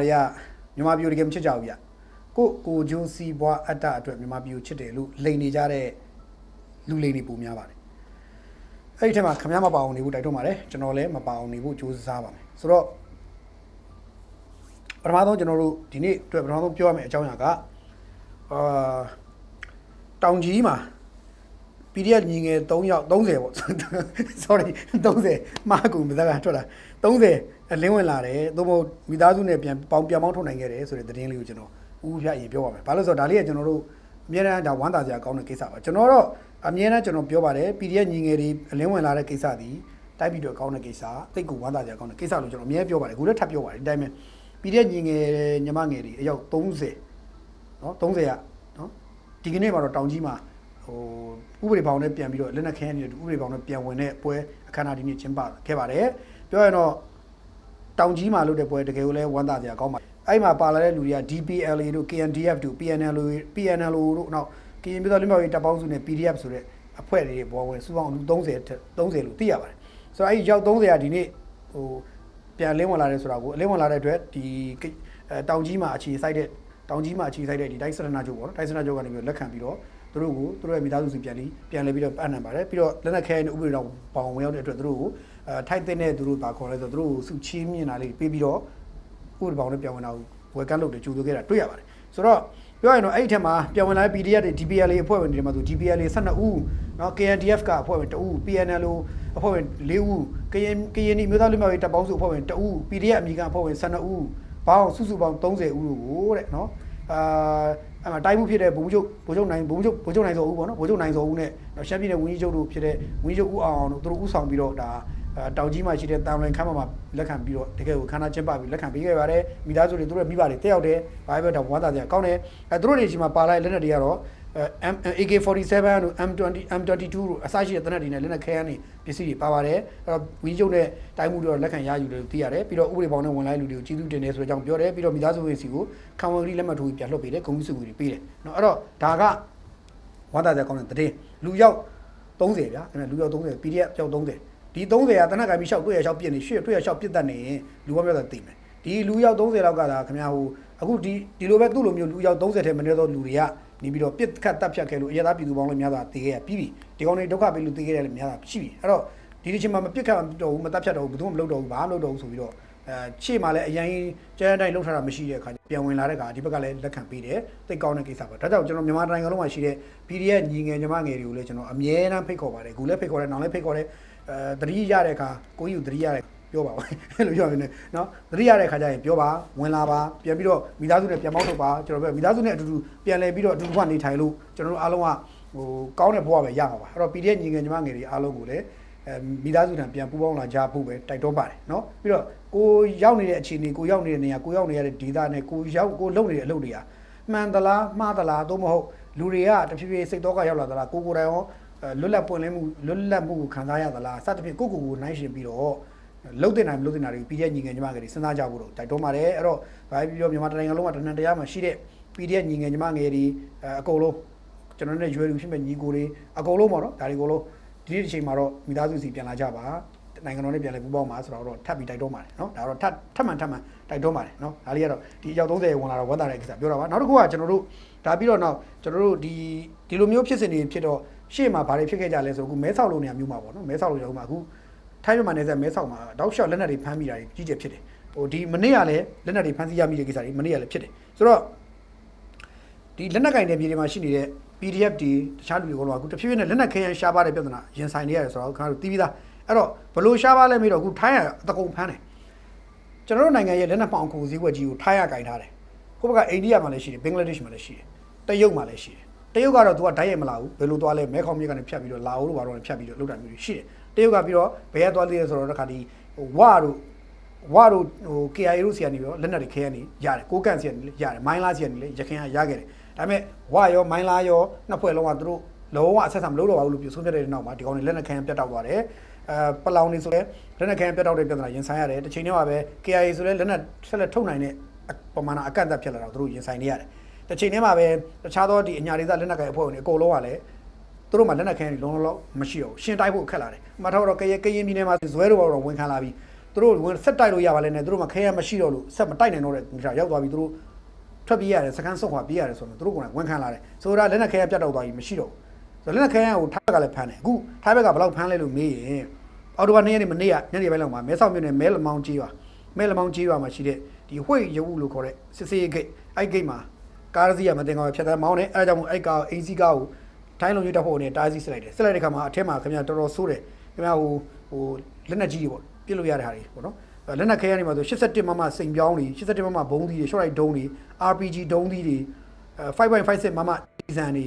တွေကမြန်မာပြည်ကိုတကယ်မချစ်ကြဘူးဗျကိုကိုဂျိုးစီဘွားအတ္တအတွက်မြန်မာပြည်ကိုချစ်တယ်လို့လိန်နေကြတဲ့လူလိန်တွေပုံများပါတယ်အဲ့ဒီထက်မှာခမရမပါအောင်နေဖို့တိုက်တွန်းပါတယ်ကျွန်တော်လည်းမပါအောင်နေဖို့ကြိုးစားပါမယ်ဆိုတော့ပထမဆုံးကျွန်တော်တို့ဒီနေ့အတွက်ပထမဆုံးပြောရမယ့်အကြောင်းအရာကအာတောင်ကြီးမှာ PDF ညီငယ်3ယောက်30ပေါ့ sorry 30မာကူမစကားထွက်လာ30 အလင်းဝင်လာတယ်သို့မဟုတ်မိသားစုနဲ့ပြန်ပေါင်းပြန်ပေါင်းထုတ်နိုင်ခဲ့တယ်ဆိုတဲ့သတင်းလေးကိုကျွန်တော်ဦးဖျားရင်ပြောပါမယ်ဘာလို့လဲဆိုတော့ဒါလေးကကျွန်တော်တို့အများအားဒါဝမ်းသာစရာကောင်းတဲ့ကိစ္စပါကျွန်တော်တော့အများအားကျွန်တော်ပြောပါတယ် PDF ညီငယ်တွေအလင်းဝင်လာတဲ့ကိစ္စဒီတိုက်ပြီးတော့ကောင်းတဲ့ကိစ္စတိတ်ကိုဝမ်းသာစရာကောင်းတဲ့ကိစ္စလို့ကျွန်တော်အများပြောပါတယ်အခုလည်းထပ်ပြောပါတယ်ဒီတိုင်းပဲ PDF ညီငယ်ညီမငယ်တွေအယောက်30နော်30ရနော်ဒီကနေ့မှာတော့တောင်ကြီးမှာဟိုဥပဒေဘောင်နဲ့ပြန်ပြီးတော့လက်နက်ခဲနေတဲ့ဥပဒေဘောင်နဲ့ပြန်ဝင်တဲ့ပွဲအခမ်းအနားဒီနေ့ကျင်းပခဲ့ပါတယ်ပြောရရင်တော့ တောင်ကြီးမှာလုပ်တဲ့ပွဲတကယ်ကိုလည်းဝမ်းသာစရာကောင်းပါအဲ့မှာပါလာတဲ့လူတွေက DPLA တို့ KNDF တို့ PNL တို့ PNL တို့နောက်ကရင်ပြည်တော်လူမျိုးရေးတပ်ပေါင်းစုနဲ့ PDF ဆိုတဲ့အဖွဲ့တွေပေါ်ဝင်စုပေါင်းလူ30 30လို့သိရပါတယ်ဆိုတော့အဲ့ဒီရောက်30ကဒီနေ့ဟိုပြန်လင်းဝင်လာတယ်ဆိုတာကိုအလင်းဝင်လာတဲ့အတွက်ဒီအဲတောင်ကြီးမှာအခြေစိုက်တဲ့တောင်ကြီးမှာအခြေစိုက်တဲ့ဒီတိုက်စရနာချုပ်ပေါ့နော်တိုက်စရနာချုပ်ကနေပြီးတော့လက်ခံပြီးတော့သူတို့ကိုသူတို့ရဲ့မိသားစုစီပြန်ပြီးပြန်လဲပြီးတော့ပတ်နံပါတယ်ပြီးတော့လက်နက်ခဲတဲ့ဥပဒေတော်ပေါင်ဝင်ရောက်တဲ့အတွက်သူတို့ကို အဲထိုက်တဲ့နဲ့သူတို့ပါခေါ်လဲဆိုတော့သူတို့ကိုစုချင်းမြင်တာလေးပေးပြီးတော့ဥပဒေပေါင်နဲ့ပြန်ဝင်တာကိုဝယ်ကန်းလုပ်တယ်ကြိုးဆိုခဲ့တာတွေ့ရပါတယ်ဆိုတော့ပြောရရင်တော့အဲ့ဒီထက်မှာပြန်ဝင်လာတဲ့ PDF တွေ DPLA အဖွဲ့ဝင်တွေမှာဆို DPLA 12ဦးเนาะ KNDF ကအဖွဲ့ဝင်2ဦး PNL အဖွဲ့ဝင်4ဦးကရင်ကရင်နီမျိုးသားလူမျိုးရေးတပ်ပေါင်းစုအဖွဲ့ဝင်2ဦး PDF အမိကအဖွဲ့ဝင်12ဦးပေါင်းစုစုပေါင်း30ဦးလို့ကိုတဲ့เนาะအာအဲ့မှာတိုင်းမှုဖြစ်တဲ့ဘုံချုပ်ဘုံချုပ်နိုင်ဘုံချုပ်ဘုံချုပ်နိုင်စောဦးပေါ့နော်ဘုံချုပ်နိုင်စောဦးနဲ့ရှမ်းပြည်နယ်ဝင်းကြီးချုပ်တို့ဖြစ်တဲ့ဝင်းကြီးချုပ်ဦးအောင်အောင်တို့သူတို့ဥဆောင်ပြီးတော့ဒါ တောင်ကြီးမှာရှိတဲ့တာဝန်ခမ်းမှာလက်ခံပြီးတော့တကယ်ကိုခန္ဓာကျင်းပပြီးလက်ခံပေးခဲ့ပါတယ်မိသားစုတွေသူတို့မိဘတွေတက်ရောက်တယ်ဘာပဲတော့ဝမ်းသာစရာကောင်းတယ်အဲသူတို့တွေရှိမှာပါလာတဲ့လက်နက်တွေကတော့ AK47 တို့ M20 M22 တို့အစရှိတဲ့တနက်တွေနဲ့လက်နက်ခဲယမ်းတွေပစ္စည်းတွေပါပါတယ်အဲ့တော့ဝင်းကျုံနဲ့တိုင်းမှုတွေတော့လက်ခံရယူတယ်လို့သိရတယ်ပြီးတော့ဥပဒေပေါင်းနဲ့ဝင်လာတဲ့လူတွေကိုကျေးဇူးတင်တယ်ဆိုတဲ့အကြောင်းပြောတယ်ပြီးတော့မိသားစုဝင်စီကိုခံဝန်ကလေးလက်မှတ်ထိုးပြီးပြန်လှုပ်ပေးတယ်ဂုဏ်ပြုစုငွေတွေပေးတယ်เนาะအဲ့တော့ဒါကဝါသာကြကောင်းတဲ့တည်လူရောက်30ဗျာအဲ့လူရောက်30 PDF ရောက်30 ဒီ30ကတနက်ကပြီးရှောက်တွေ့ရရှောက်ပြစ်နေရှေ့တွေ့ရရှောက်ပြစ်တတ်နေရင်လူကပြောတာသိမယ်ဒီလူရောက်30လောက်ကသာခင်ဗျာဟိုအခုဒီဒီလိုပဲသူ့လိုမျိုးလူရောက်30ထဲမနေတော့လူတွေကနေပြီးတော့ပြစ်ခတ်တပ်ဖြတ်ခဲ့လို့အရသာပြည်သူပေါင်းလည်းများစွာတည်ခဲ့ရပြီးပြီဒီကောင်တွေဒုက္ခပေးလို့တည်ခဲ့တယ်လည်းများစွာရှိပြီအဲ့တော့ဒီဒီချိန်မှာမပြစ်ခတ်တော့ဘူးမတပ်ဖြတ်တော့ဘူးဘယ်သူမှမလုပ်တော့ဘူးဘာမှမလုပ်တော့ဘူးဆိုပြီးတော့အဲရှေ့မှာလည်းအရင်ကျန်းတိုင်းလှုပ်ထားတာမရှိတဲ့အခါပြန်ဝင်လာတဲ့အခါဒီဘက်ကလည်းလက်ခံပေးတယ်သိကောင်းတဲ့ကိစ္စပါဒါကြောင့်ကျွန်တော်မြန်မာတိုင်းကလုံးမှာရှိတဲ့ PDF ညီငယ်ညီမငယ်တွေကိုလည်းကျွန်တော်အမြဲတမ်းဖိတ်ခေါ်ပါတယ်အခုလည်းဖိတ်ခေါ်တယ်နောက်လည်းဖိတ်ခေါ်တယ် အဲသတိရတဲ့အခါကိုကြီးကိုသတိရတယ်ပြောပါဦးအဲ့လိုပြောနေတယ်နော်သတိရတဲ့အခါကျရင်ပြောပါဝင်လာပါပြန်ပြီးတော့မိသားစုနဲ့ပြန်မောက်ထုတ်ပါကျွန်တော်ပြောမိသားစုနဲ့အတူတူပြန်လဲပြီးတော့အတူတူကနေထိုင်လို့ကျွန်တော်တို့အားလုံးကဟိုကောင်းတဲ့ဘဝပဲရမှာပါအဲ့တော့ PDF ညီငယ်ညီမငယ်တွေအားလုံးကိုလည်းအဲမိသားစုထံပြန်ပူးပေါင်းလာကြဖို့ပဲတိုက်တော့ပါတယ်နော်ပြီးတော့ကိုရောက်နေတဲ့အခြေအနေကိုရောက်နေတဲ့နေရာကိုရောက်နေရတဲ့ဒေသနဲ့ကိုရောက်ကိုလုပ်နေတဲ့အလုပ်တွေဟာမှန်သလားမှားသလားသို့မဟုတ်လူတွေကတဖြည်းဖြည်းစိတ်တော့ကရောက်လာသလားကိုကိုယ်တိုင်ရော လွတ်လပ်ပွင့်လင်းမှုလွတ်လပ်မှုကိုခံစားရသလားစသဖြင့်ကိုကိုကိုနိုင်ရှင်ပြီးတော့လှုပ်တင်နိုင်မလှုပ်တင်နိုင်တွေ PDF ညီငယ်ညီမငယ်တွေစဉ်းစားကြဖို့တော့တိုက်တွန်းပါတယ်အဲ့တော့ဘာပဲပြောမြန်မာတိုင်းလုံးကတနန်တရားမှာရှိတဲ့ PDF ညီငယ်ညီမငယ်တွေအကုန်လုံးကျွန်တော်နဲ့ရွယ်လူဖြစ်မဲ့ညီကိုတွေအကုန်လုံးပေါ့နော်ဒါတွေအကုန်လုံးဒီနေ့ဒီချိန်မှာတော့မိသားစုစီပြန်လာကြပါနိုင်ငံတော်နဲ့ပြန်လဲပူးပေါင်းပါဆိုတော့ထပ်ပြီးတိုက်တွန်းပါတယ်နော်ဒါတော့ထပ်ထပ်မှန်ထပ်မှန်တိုက်တွန်းပါတယ်နော်ဒါလေးကတော့ဒီအယောက်30ဝင်လာတော့ဝမ်းသာတဲ့ကိစ္စပြောတာပါနောက်တစ်ခုကကျွန်တော်တို့ဒါပြီးတော့နောက်ကျွန်တော်တို့ဒီဒီလိုမျိုးဖြစ်စဉ်တွေဖြစ်တော့ ရှေ့မှာဘာတွေဖြစ်ခဲ့ကြလဲဆိုအခုမဲဆောက်လို့နေရာမျိုးမှာပေါ့နော်မဲဆောက်လို့ရောက်မှာအခုထိုင်းမြန်မာနယ်စပ်မဲဆောက်မှာတောက်လျှောက်လက်နက်တွေဖမ်းမိတာကြီးကျယ်ဖြစ်တယ်ဟိုဒီမနေ့ကလည်းလက်နက်တွေဖမ်းဆီးရမိတဲ့ကိစ္စတွေမနေ့ကလည်းဖြစ်တယ်ဆိုတော့ဒီလက်နက်ကင်တဲ့ပြည်တွေမှာရှိနေတဲ့ PDF တွေတခြားလူတွေကတော့အခုတဖြည်းဖြည်းနဲ့လက်နက်ခဲယမ်းရှားပါတဲ့ပြဿနာရင်ဆိုင်နေရတယ်ဆိုတော့ခင်ဗျားတို့သိပြီးသားအဲ့တော့ဘလို့ရှားပါလဲမေးတော့အခုထိုင်းရအတကုံဖမ်းတယ်ကျွန်တော်တို့နိုင်ငံရဲ့လက်နက်ပေါင်ကိုဈေးကွက်ကြီးကိုထိုင်းရကင်ထားတယ်ကိုဘက်ကအိန္ဒိယမှာလည်းရှိတယ်ဘင်္ဂလားဒေ့ရှ်မှာလည်းရှိတယ်တရုတ်မှာလည်းရှိတယ် တရုတ်ကတော့သူကဓာတ်ရိုက်မလာဘူးဘယ်လိုသွားလဲမဲခေါင်မြေကနေဖြတ်ပြီးတော့လာအိုတို့ဘာလို့လဲဖြတ်ပြီးတော့လောက်တာမျိုးရှိတယ်တရုတ်ကပြီးတော့ဘယ်ရသွားသေးလဲဆိုတော့တခါဒီဝါတို့ဝါတို့ဟို KIA တို့ဆီကနေပြီးတော့လက်နက်တွေခဲရနေရတယ်ကိုကန့်ဆီကနေလည်းရတယ်မိုင်းလားဆီကနေလည်းရခင်ကရခဲ့တယ်ဒါပေမဲ့ဝါရောမိုင်းလားရောနှစ်ဖွဲ့လုံးကသူတို့လုံးဝအဆက်ဆံမလုပ်တော့ပါဘူးလို့ပြောဆုံးဖြတ်တဲ့နောက်မှာဒီကောင်တွေလက်နက်ခဲပြတ်တောက်သွားတယ်အဲပလောင်နေဆိုလဲလက်နက်ခဲပြတ်တောက်တဲ့ပြဿနာရင်ဆိုင်ရတယ်တစ်ချိန်တည်းမှာပဲ KIA ဆိုလဲလက်နက်ဆက်လက်ထုတ်နိုင်တဲ့ပမာဏအကန့်အသတ်ဖြစ်လာတော့သူတို့ရင်ဆိုင်နေရတယ် တစ်ချိန်တည်းမှာပဲတခြားသောဒီအညာဒေသလက်နက်ကိုင်အဖွဲ့ဝင်တွေအကုန်လုံးကလည်းသူတို့မှလက်နက်ခဲတွေလုံးလုံးမရှိတော့ဘူးရှင်တိုက်ဖို့အခက်လာတယ်။မထားတော့ကရဲကရင်ပြည်နယ်မှာဇွဲတော့တော့ဝန်ခံလာပြီးသူတို့ဝင်ဆက်တိုက်လို့ရပါလဲနဲ့သူတို့မှခဲရမရှိတော့လို့ဆက်မတိုက်နိုင်တော့တဲ့နေရာရောက်သွားပြီသူတို့ထွက်ပြေးရတယ်စကန်ဆုတ်ခွာပြေးရတယ်ဆိုတော့သူတို့ကလည်းဝန်ခံလာတယ်ဆိုတော့လက်နက်ခဲရပြတ်တော့သွားပြီမရှိတော့ဘူးဆိုတော့လက်နက်ခဲရကိုထိုင်းဘက်ကလည်းဖမ်းတယ်အခုထိုင်းဘက်ကဘယ်လောက်ဖမ်းလဲလို့မေးရင်အော်တိုဘာနေ့ရက်နေ့မနေ့ကညနေပိုင်းလောက်မှာမဲဆောက်မြို့နယ်မဲလမောင်းကြီးရွာမဲလမောင်းကြီးရွာမှာရှိတဲ့ဒီဝှေ့ရုပ်လို့ခေါ်တဲ့စစ်စေးဂိတ်အဲ့ဂိတ်မှာ ကားတစ်စီးကမတင်ကောင်းဖြတ်တန်းမောင်းတယ်အဲဒါကြောင့်မို့အဲ့ကားအင်းစီကားကိုထိုင်းလုံကြီးတက်ဖို့နဲ့တားစီးစစ်လိုက်တယ်စစ်လိုက်တဲ့ခါမှာအထက်မှာခင်ဗျာတော်တော်ဆိုးတယ်ခင်ဗျာဟိုဟိုလက်နက်ကြီးတွေပေါ့ပြစ်လို့ရတဲ့ဟာတွေပေါ့နော်အဲလက်နက်ခဲရနေမှာဆို81မမစိန်ပြောင်းတွေ81မမဘုံသီးတွေ short right ဒုံးတွေ RPG ဒုံးသီးတွေအဲ5.56မမကြီးစံတွေ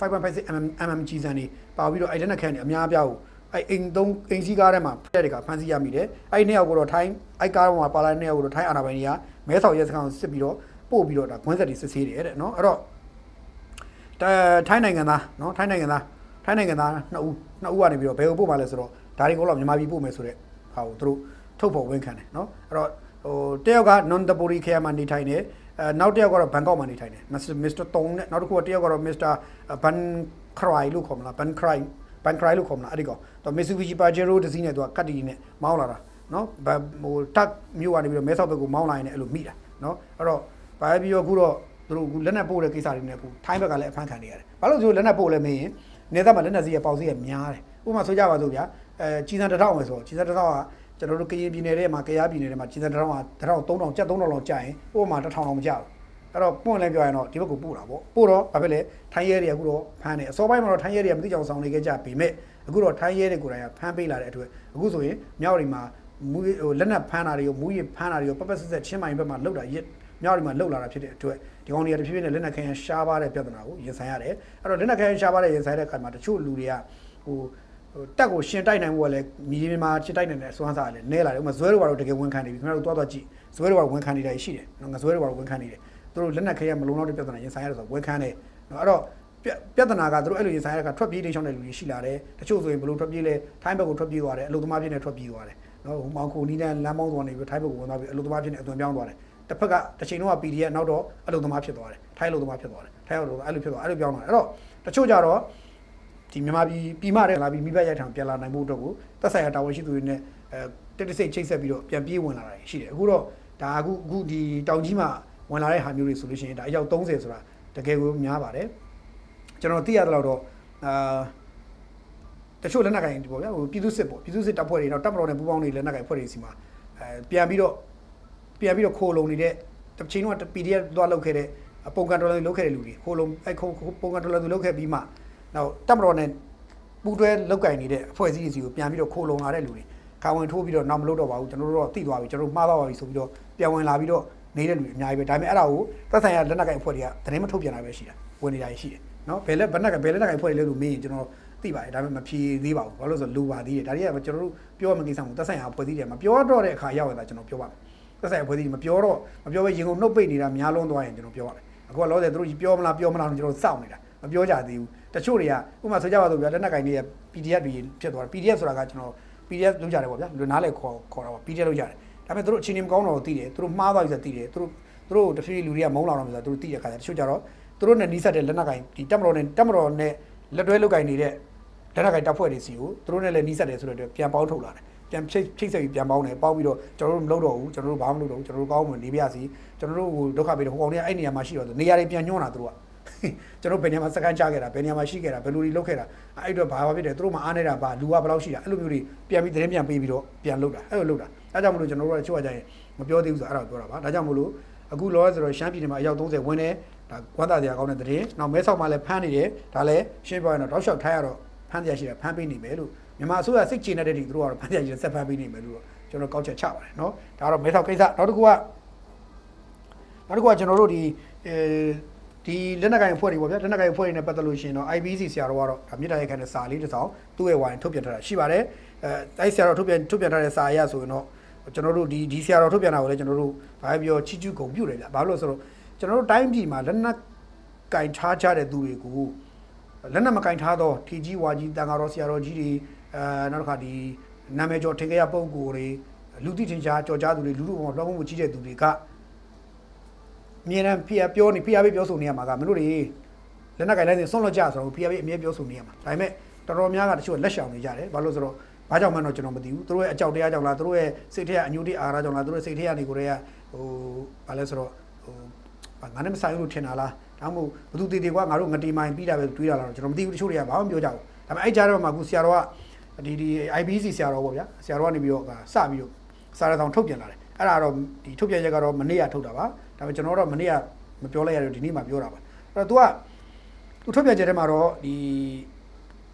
5.56 mm mm ကြီးစံတွေပါပြီးတော့အဲ့လက်နက်ခဲနေအများအပြားကိုအဲ့အိမ်သုံးအိမ်စီးကားထဲမှာဖက်တဲ့ကဖမ်းဆီးရမိတယ်အဲ့နှစ်ယောက်ကိုတော့ထိုင်းအဲ့ကားပေါ်မှာပါလာတဲ့နှစ်ယောက်ကိုတော့ထိုင်းအာဏာပိုင်တွေကမဲဆောက်ရဲစခန်းကိုစစ်ပြီးတော့ ပို့ပြီးတော့ဒါခွန်းဆက်တွေစစ်ဆေးတယ်တဲ့နော်အဲ့တော့ထိုင်းနိုင်ငံသားနော်ထိုင်းနိုင်ငံသားထိုင်းနိုင်ငံသားနှစ်ဦးနှစ်ဦးကနေပြီးတော့ဘယ်ကိုပို့မှာလဲဆိုတော့ဒါတွေကိုတော့မြန်မာပြည်ပို့မယ်ဆိုတဲ့ဟာကိုသူတို့ထုတ်ဖော်ဝန်ခံတယ်နော်အဲ့တော့ဟိုတယောက်ကနွန်တပူရီခရမှာနေထိုင်တယ်အဲနောက်တယောက်ကတော့ဘန်ကောက်မှာနေထိုင်တယ်မစ္စတာတုံနဲ့နောက်တစ်ခုကတယောက်ကတော့မစ္စတာဘန်ခရိုင်လို့ခေါ်မလားဘန်ခရိုင်ဘန်ခရိုင်လို့ခေါ်မလားအဲ့ဒီကောင်သူမစ်ဆူဘီဂျီပါဂျီရိုဒစီနဲ့သူကကတ်တီနဲ့မောင်းလာတာနော်ဟိုတက်မြို့ကနေပြီးတော့မဲဆောက်ဘက်ကိုမောင်းလာရင်လည်းအဲ့လိုမိတာနော်အဲ့တော့ ဘာပဲပြီးတော့အခုတော့သူတို့အခုလက်နက်ပို့တဲ့ကိစ္စတွေနဲ့အခုထိုင်းဘက်ကလည်းအဖမ်းခံနေရတယ်ဘာလို့သူတို့လက်နက်ပို့လဲမင်းရင်နေသားမှာလက်နက်စီးရပေါက်စီးရများတယ်ဥပမာဆိုကြပါစို့ဗျာအဲကြီးစံတစ်ထောင်ပဲဆိုတော့ကြီးစံတစ်ထောင်ကကျွန်တော်တို့ကရင်ပြည်နယ်ထဲမှာကရားပြည်နယ်ထဲမှာကြီးစံတစ်ထောင်ကတစ်ထောင်3000ကျပ်3000လောက်ကျရင်ဥပမာတစ်ထောင်တော့မကျဘူးအဲ့တော့ပွင့်လဲပြောရင်တော့ဒီဘက်ကိုပို့တာပေါ့ပို့တော့ဘာဖြစ်လဲထိုင်းရဲတွေအခုတော့ဖမ်းတယ်အစောပိုင်းမှာတော့ထိုင်းရဲတွေကမသိကြအောင်ဆောင်နေခဲ့ကြပေမဲ့အခုတော့ထိုင်းရဲတွေကိုယ်တိုင်ကဖမ်းပေးလာတဲ့အတွက်အခုဆိုရင်မြောက်ရီမှာမူဟိုလက်နက်ဖမ်းတာတွေကိုမူရဖမ်းတာတွေကိုပပဆက်ဆက်ချင်းမိုင်ဘက်မှာလောက်တာရစ် မြောက်ရီမှာလောက်လာတာဖြစ်တဲ့အတွက်ဒီကောင်တွေကတဖြည်းဖြည်းနဲ့လက်နက်ခဲယမ်းရှားပါတဲ့ပြဿနာကိုရင်ဆိုင်ရတယ်အဲ့တော့လက်နက်ခဲယမ်းရှားပါတဲ့ရင်ဆိုင်တဲ့အခါမှာတချို့လူတွေကဟိုဟိုတက်ကိုရှင်တိုက်နိုင်ဖို့ကလည်းမြေပြင်မှာရှင်တိုက်နိုင်တဲ့အစွမ်းစားကလည်းနဲလာတယ်ဥပမာဇွဲတို့ဘာလို့တကယ်ဝန်ခံနေပြီခင်ဗျားတို့တွားတွားကြည့်ဇွဲတို့ဘာဝန်ခံနေတာရှိတယ်နော်ငါဇွဲတို့ဘာဝန်ခံနေတယ်သူတို့လက်နက်ခဲယမ်းမလုံလောက်တဲ့ပြဿနာရင်ဆိုင်ရတယ်ဆိုတော့ဝန်ခံတယ်နော်အဲ့တော့ပြဿနာကသူတို့အဲ့လိုရင်ဆိုင်ရတဲ့ကထွက်ပြေးတိတ်ချောင်းတဲ့လူတွေရှိလာတယ်တချို့ဆိုရင်ဘလို့ထွက်ပြေးလဲထိုင်းဘက်ကိုထွက်ပြေးသွားတယ်အလုသမားဖြစ်နေထွက်ပြေးသွားတယ်နော်ဟိုမောင်ခိုနီးနဲ့လမ်းမောင်းသွားနေပြီးထိုင်းဘက်ကိုဝင်သွားပြီးအလုသမားဖြစ်နေအသွင်ပြောင်းသွားတယ် တစ်ဖက်ကတစ်ချိန်လုံးက PDF နောက်တော့အလုသမားဖြစ်သွားတယ်ထိုင်းအလုသမားဖြစ်သွားတယ်ထိုင်းအလုသမားအဲ့လိုဖြစ်သွားအဲ့လိုပြောင်းသွားတယ်အဲ့တော့တချို့ကြတော့ဒီမြန်မာပြည်ပြည်မတဲ့လာပြီးမိဘရိုက်ထောင်ပြန်လာနိုင်ဖို့အတွက်ကိုသက်ဆိုင်ရာတာဝန်ရှိသူတွေနဲ့အဲတက်တစိတ်ချိတ်ဆက်ပြီးတော့ပြန်ပြေးဝင်လာတာရှိတယ်အခုတော့ဒါအခုအခုဒီတောင်ကြီးမှာဝင်လာတဲ့ဟာမျိုးတွေဆိုလို့ရှိရင်ဒါအယောက်30ဆိုတာတကယ်ကိုများပါတယ်ကျွန်တော်သိရတဲ့လောက်တော့အာတချို့လက်နက်ကင်ပေါ့ဗျာဟိုပြည်သူစစ်ပေါ့ပြည်သူစစ်တပ်ဖွဲ့တွေတော့တပ်မတော်နဲ့ပူးပေါင်းနေလက်နက်ကင်ဖွဲ့တွေစီမှာအဲပြန်ပြီးတော့ ပြန်ပြီးတော့ခိုးလုံနေတဲ့တစ်ချိန်တော့ PDF သွားလောက်ခဲ့တဲ့ပုံကန်ဒေါ်လာလောက်ခဲ့တဲ့လူတွေခိုးလုံအဲခိုးပုံကန်ဒေါ်လာလောက်ခဲ့ပြီးမှနောက်တပ်မတော်နဲ့ပူးတွဲလောက်ကင်နေတဲ့အဖွဲ့အစည်းတွေစီကိုပြန်ပြီးတော့ခိုးလုံလာတဲ့လူတွေခါဝင်ထိုးပြီးတော့နောက်မလုပ်တော့ပါဘူးကျွန်တော်တို့တော့တိသွားပြီကျွန်တော်တို့မှားသွားပါပြီဆိုပြီးတော့ပြန်ဝင်လာပြီးတော့နေတဲ့လူတွေအများကြီးပဲဒါပေမဲ့အဲ့ဒါကိုသက်ဆိုင်ရာလက်နက်ကင်အဖွဲ့တွေကသတင်းမထုတ်ပြန်တာပဲရှိတာဝင်နေတာရှိတယ်နော်ဘယ်လက်ဘယ်နက်ကဘယ်လက်နက်ကင်အဖွဲ့တွေလဲလို့မေးရင်ကျွန်တော်သိပါတယ်ဒါပေမဲ့မဖြေသေးပါဘူးဘာလို့လဲဆိုလူပါသေးတယ်ဒါတွေကကျွန်တော်တို့ပြောရမယ့်ကိစ္စမျိုးသက်ဆိုင်ရာအဖွဲ့အစည်းတွေမပြောတော့တဲ့အခါရောက်ရတာကျွန်တော်ပြောပါမယ် သက်ဆိုင်ရာအဖွဲ့အစည်းတွေမပြောတော့မပြောဘဲရင်ကုန်နှုတ်ပိတ်နေတာများလုံးသွားရင်ကျွန်တော်ပြောပါမယ်အခုကလောဆယ်သူတို့ပြောမလားပြောမလားကျွန်တော်စောင့်နေတာမပြောကြသေးဘူးတချို့တွေကဥပမာဆိုကြပါစို့ဗျာလက်နက်ကင်တွေက PDF တွေဖြစ်သွားတယ် PDF ဆိုတာကကျွန်တော် PDF လုပ်ကြတယ်ပေါ့ဗျာလူနားလေခေါ်ခေါ်တာပေါ့ PDF လုပ်ကြတယ်ဒါပေမဲ့သူတို့အချိန်ကြီးမကောင်းတော့သိတယ်သူတို့မှားသွားပြီဆိုသိတယ်သူတို့သူတို့တဖြည်းဖြည်းလူတွေကမုန်းလာတော့မှဆိုသူတို့သိတဲ့ခါကျတချို့ကြတော့သူတို့နဲ့နီးစပ်တဲ့လက်နက်ကင်ဒီတက်မတော်နဲ့တက်မတော်နဲ့လက်တွဲလုပ်ကင်နေတဲ့လက်နက်ကင်တပ်ဖွဲ့တွေစီကိုသူတို့နဲ့လည်းနီးစပ်တယ်ဆိုတော့ပြန်ပေါင်းထုတ်လာတယ် ပြန်ချိတ်ချိတ်ဆက်ပြီးပြန်ပေါင်းတယ်ပေါင်းပြီးတော့ကျွန်တော်တို့မလုပ်တော့ဘူးကျွန်တော်တို့ဘာမှမလုပ်တော့ဘူးကျွန်တော်တို့ကောင်းမှနေပြရစီကျွန်တော်တို့ဟိုဒုက္ခပေးတယ်ဟိုကောင်တွေကအဲ့နေရာမှာရှိတော့နေရာတွေပြန်ညွှန်းတာသူတို့ကကျွန်တော်ဘယ်နေရာမှာစကန်ချခဲ့တာဘယ်နေရာမှာရှိခဲ့တာဘယ်လိုတွေလုပ်ခဲ့တာအဲ့တော့ဘာဘာဖြစ်တယ်သူတို့မှအားနေတာဘာလူကဘယ်လောက်ရှိတာအဲ့လိုမျိုးတွေပြန်ပြီးသတင်းပြန်ပေးပြီးတော့ပြန်လုပ်တာအဲ့လိုလုပ်တာအဲ့ကြောင့်မလို့ကျွန်တော်တို့ကချို့အကြရင်မပြောသေးဘူးဆိုအဲ့ဒါပြောတာပါဒါကြောင့်မလို့အခုလောဆိုတော့ရှမ်းပြည်နယ်မှာအယောက်30ဝင်တယ်ဒါဝမ်းသာစရာကောင်းတဲ့သတင်းနောက်မဲဆောက်မှာလည်းဖမ်းနေတယ်ဒါလည်းရှင်းပြောရင်တော့တောက်လျှောက်ထားရတော့ဖမ်းစရာရှိတာဖမ်းပေးနေမယ်လို့ မြန်မာအစိုးရစိတ်ချနေတဲ့ဒီသူတို့ကတော့ဗန်တရားကြီးဆက်ဖမ်းပေးနေမယ်လို့ကျွန်တော်ကောက်ချက်ချပါတယ်နော်ဒါကတော့မဲဆောက်ကိစ္စနောက်တစ်ခုကနောက်တစ်ခုကကျွန်တော်တို့ဒီအဲဒီလက်နက်ကိုင်အဖွဲ့တွေပေါ့ဗျာလက်နက်ကိုင်အဖွဲ့တွေနဲ့ပတ်သက်လို့ရှိရင်တော့ IBC ဆရာတော်ကတော့ဒါမြေတားရိုက်ခံတဲ့စာလေးတစ်စောင်သူ့ရဲ့ဝိုင်းထုတ်ပြန်ထားတာရှိပါတယ်အဲတိုက်ဆရာတော်ထုတ်ပြန်ထုတ်ပြန်ထားတဲ့စာအရဆိုရင်တော့ကျွန်တော်တို့ဒီဒီဆရာတော်ထုတ်ပြန်တာကိုလည်းကျွန်တော်တို့ဘာပြောချီချူးကုန်ပြုတ်တယ်ဗျာဘာလို့လဲဆိုတော့ကျွန်တော်တို့တိုင်းပြည်မှာလက်နက်ကင်ထားကြတဲ့သူတွေကိုလက်နက်ကင်ထားသောထေကြီးဝါကြီးတန်ဃာတော်ဆရာတော်ကြီးတွေ အဲနောက်တစ်ခါဒီနာမည်ကျော်ထင်ကြရပုံကိုယ်တွေလူသိထင်ရှားကြော်ကြားသူတွေလူလူပေါ်မှာလွှမ်းမိုးမှုကြီးတဲ့သူတွေကမြင်တယ်ဖိအားပြောနေဖိအားပေးပြောဆိုနေရမှာကမင်းတို့တွေလက်နက်ကင်လိုက်နေဆွန့်လွတ်ကြဆိုတော့ဖိအားပေးအမြဲပြောဆိုနေရမှာဒါပေမဲ့တော်တော်များကတချို့လက်ရှောင်နေကြတယ်ဘာလို့ဆိုတော့ဘာကြောင့်မှန်းတော့ကျွန်တော်မသိဘူးသူတို့ရဲ့အကြောက်တရားကြောင့်လားသူတို့ရဲ့စိတ်ထဲကအညှို့တိအာရကြောင့်လားသူတို့ရဲ့စိတ်ထဲကနေကိုယ်တည်းကဟိုဘာလဲဆိုတော့ဟိုဘာငါနဲ့မဆိုင်ဘူးလို့ထင်တာလားဒါမှမဟုတ်ဘသူတည်တည်ကွာငါတို့ငတီမိုင်းပြီးတာပဲတွေးတာလားတော့ကျွန်တော်မသိဘူးတချို့တွေကဘာမှမပြောကြဘူးဒါပေမဲ့အဲ့ကြားတော့မှအခုဆရာတော်က ဒီဒီ IBC ဆရာတော်ပေါ့ဗျာဆရာတော်ကနေပြီးတော့စပြီးတော့စာရဆောင်ထုတ်ပြန်လာတယ်အဲ့ဒါတော့ဒီထုတ်ပြန်ချက်ကတော့မနေ့ကထုတ်တာပါဒါပေမဲ့ကျွန်တော်တော့မနေ့ကမပြောလိုက်ရတော့ဒီနေ့မှပြောတာပါအဲ့တော့ तू ကသူထုတ်ပြန်ချက်ထဲမှာတော့ဒီ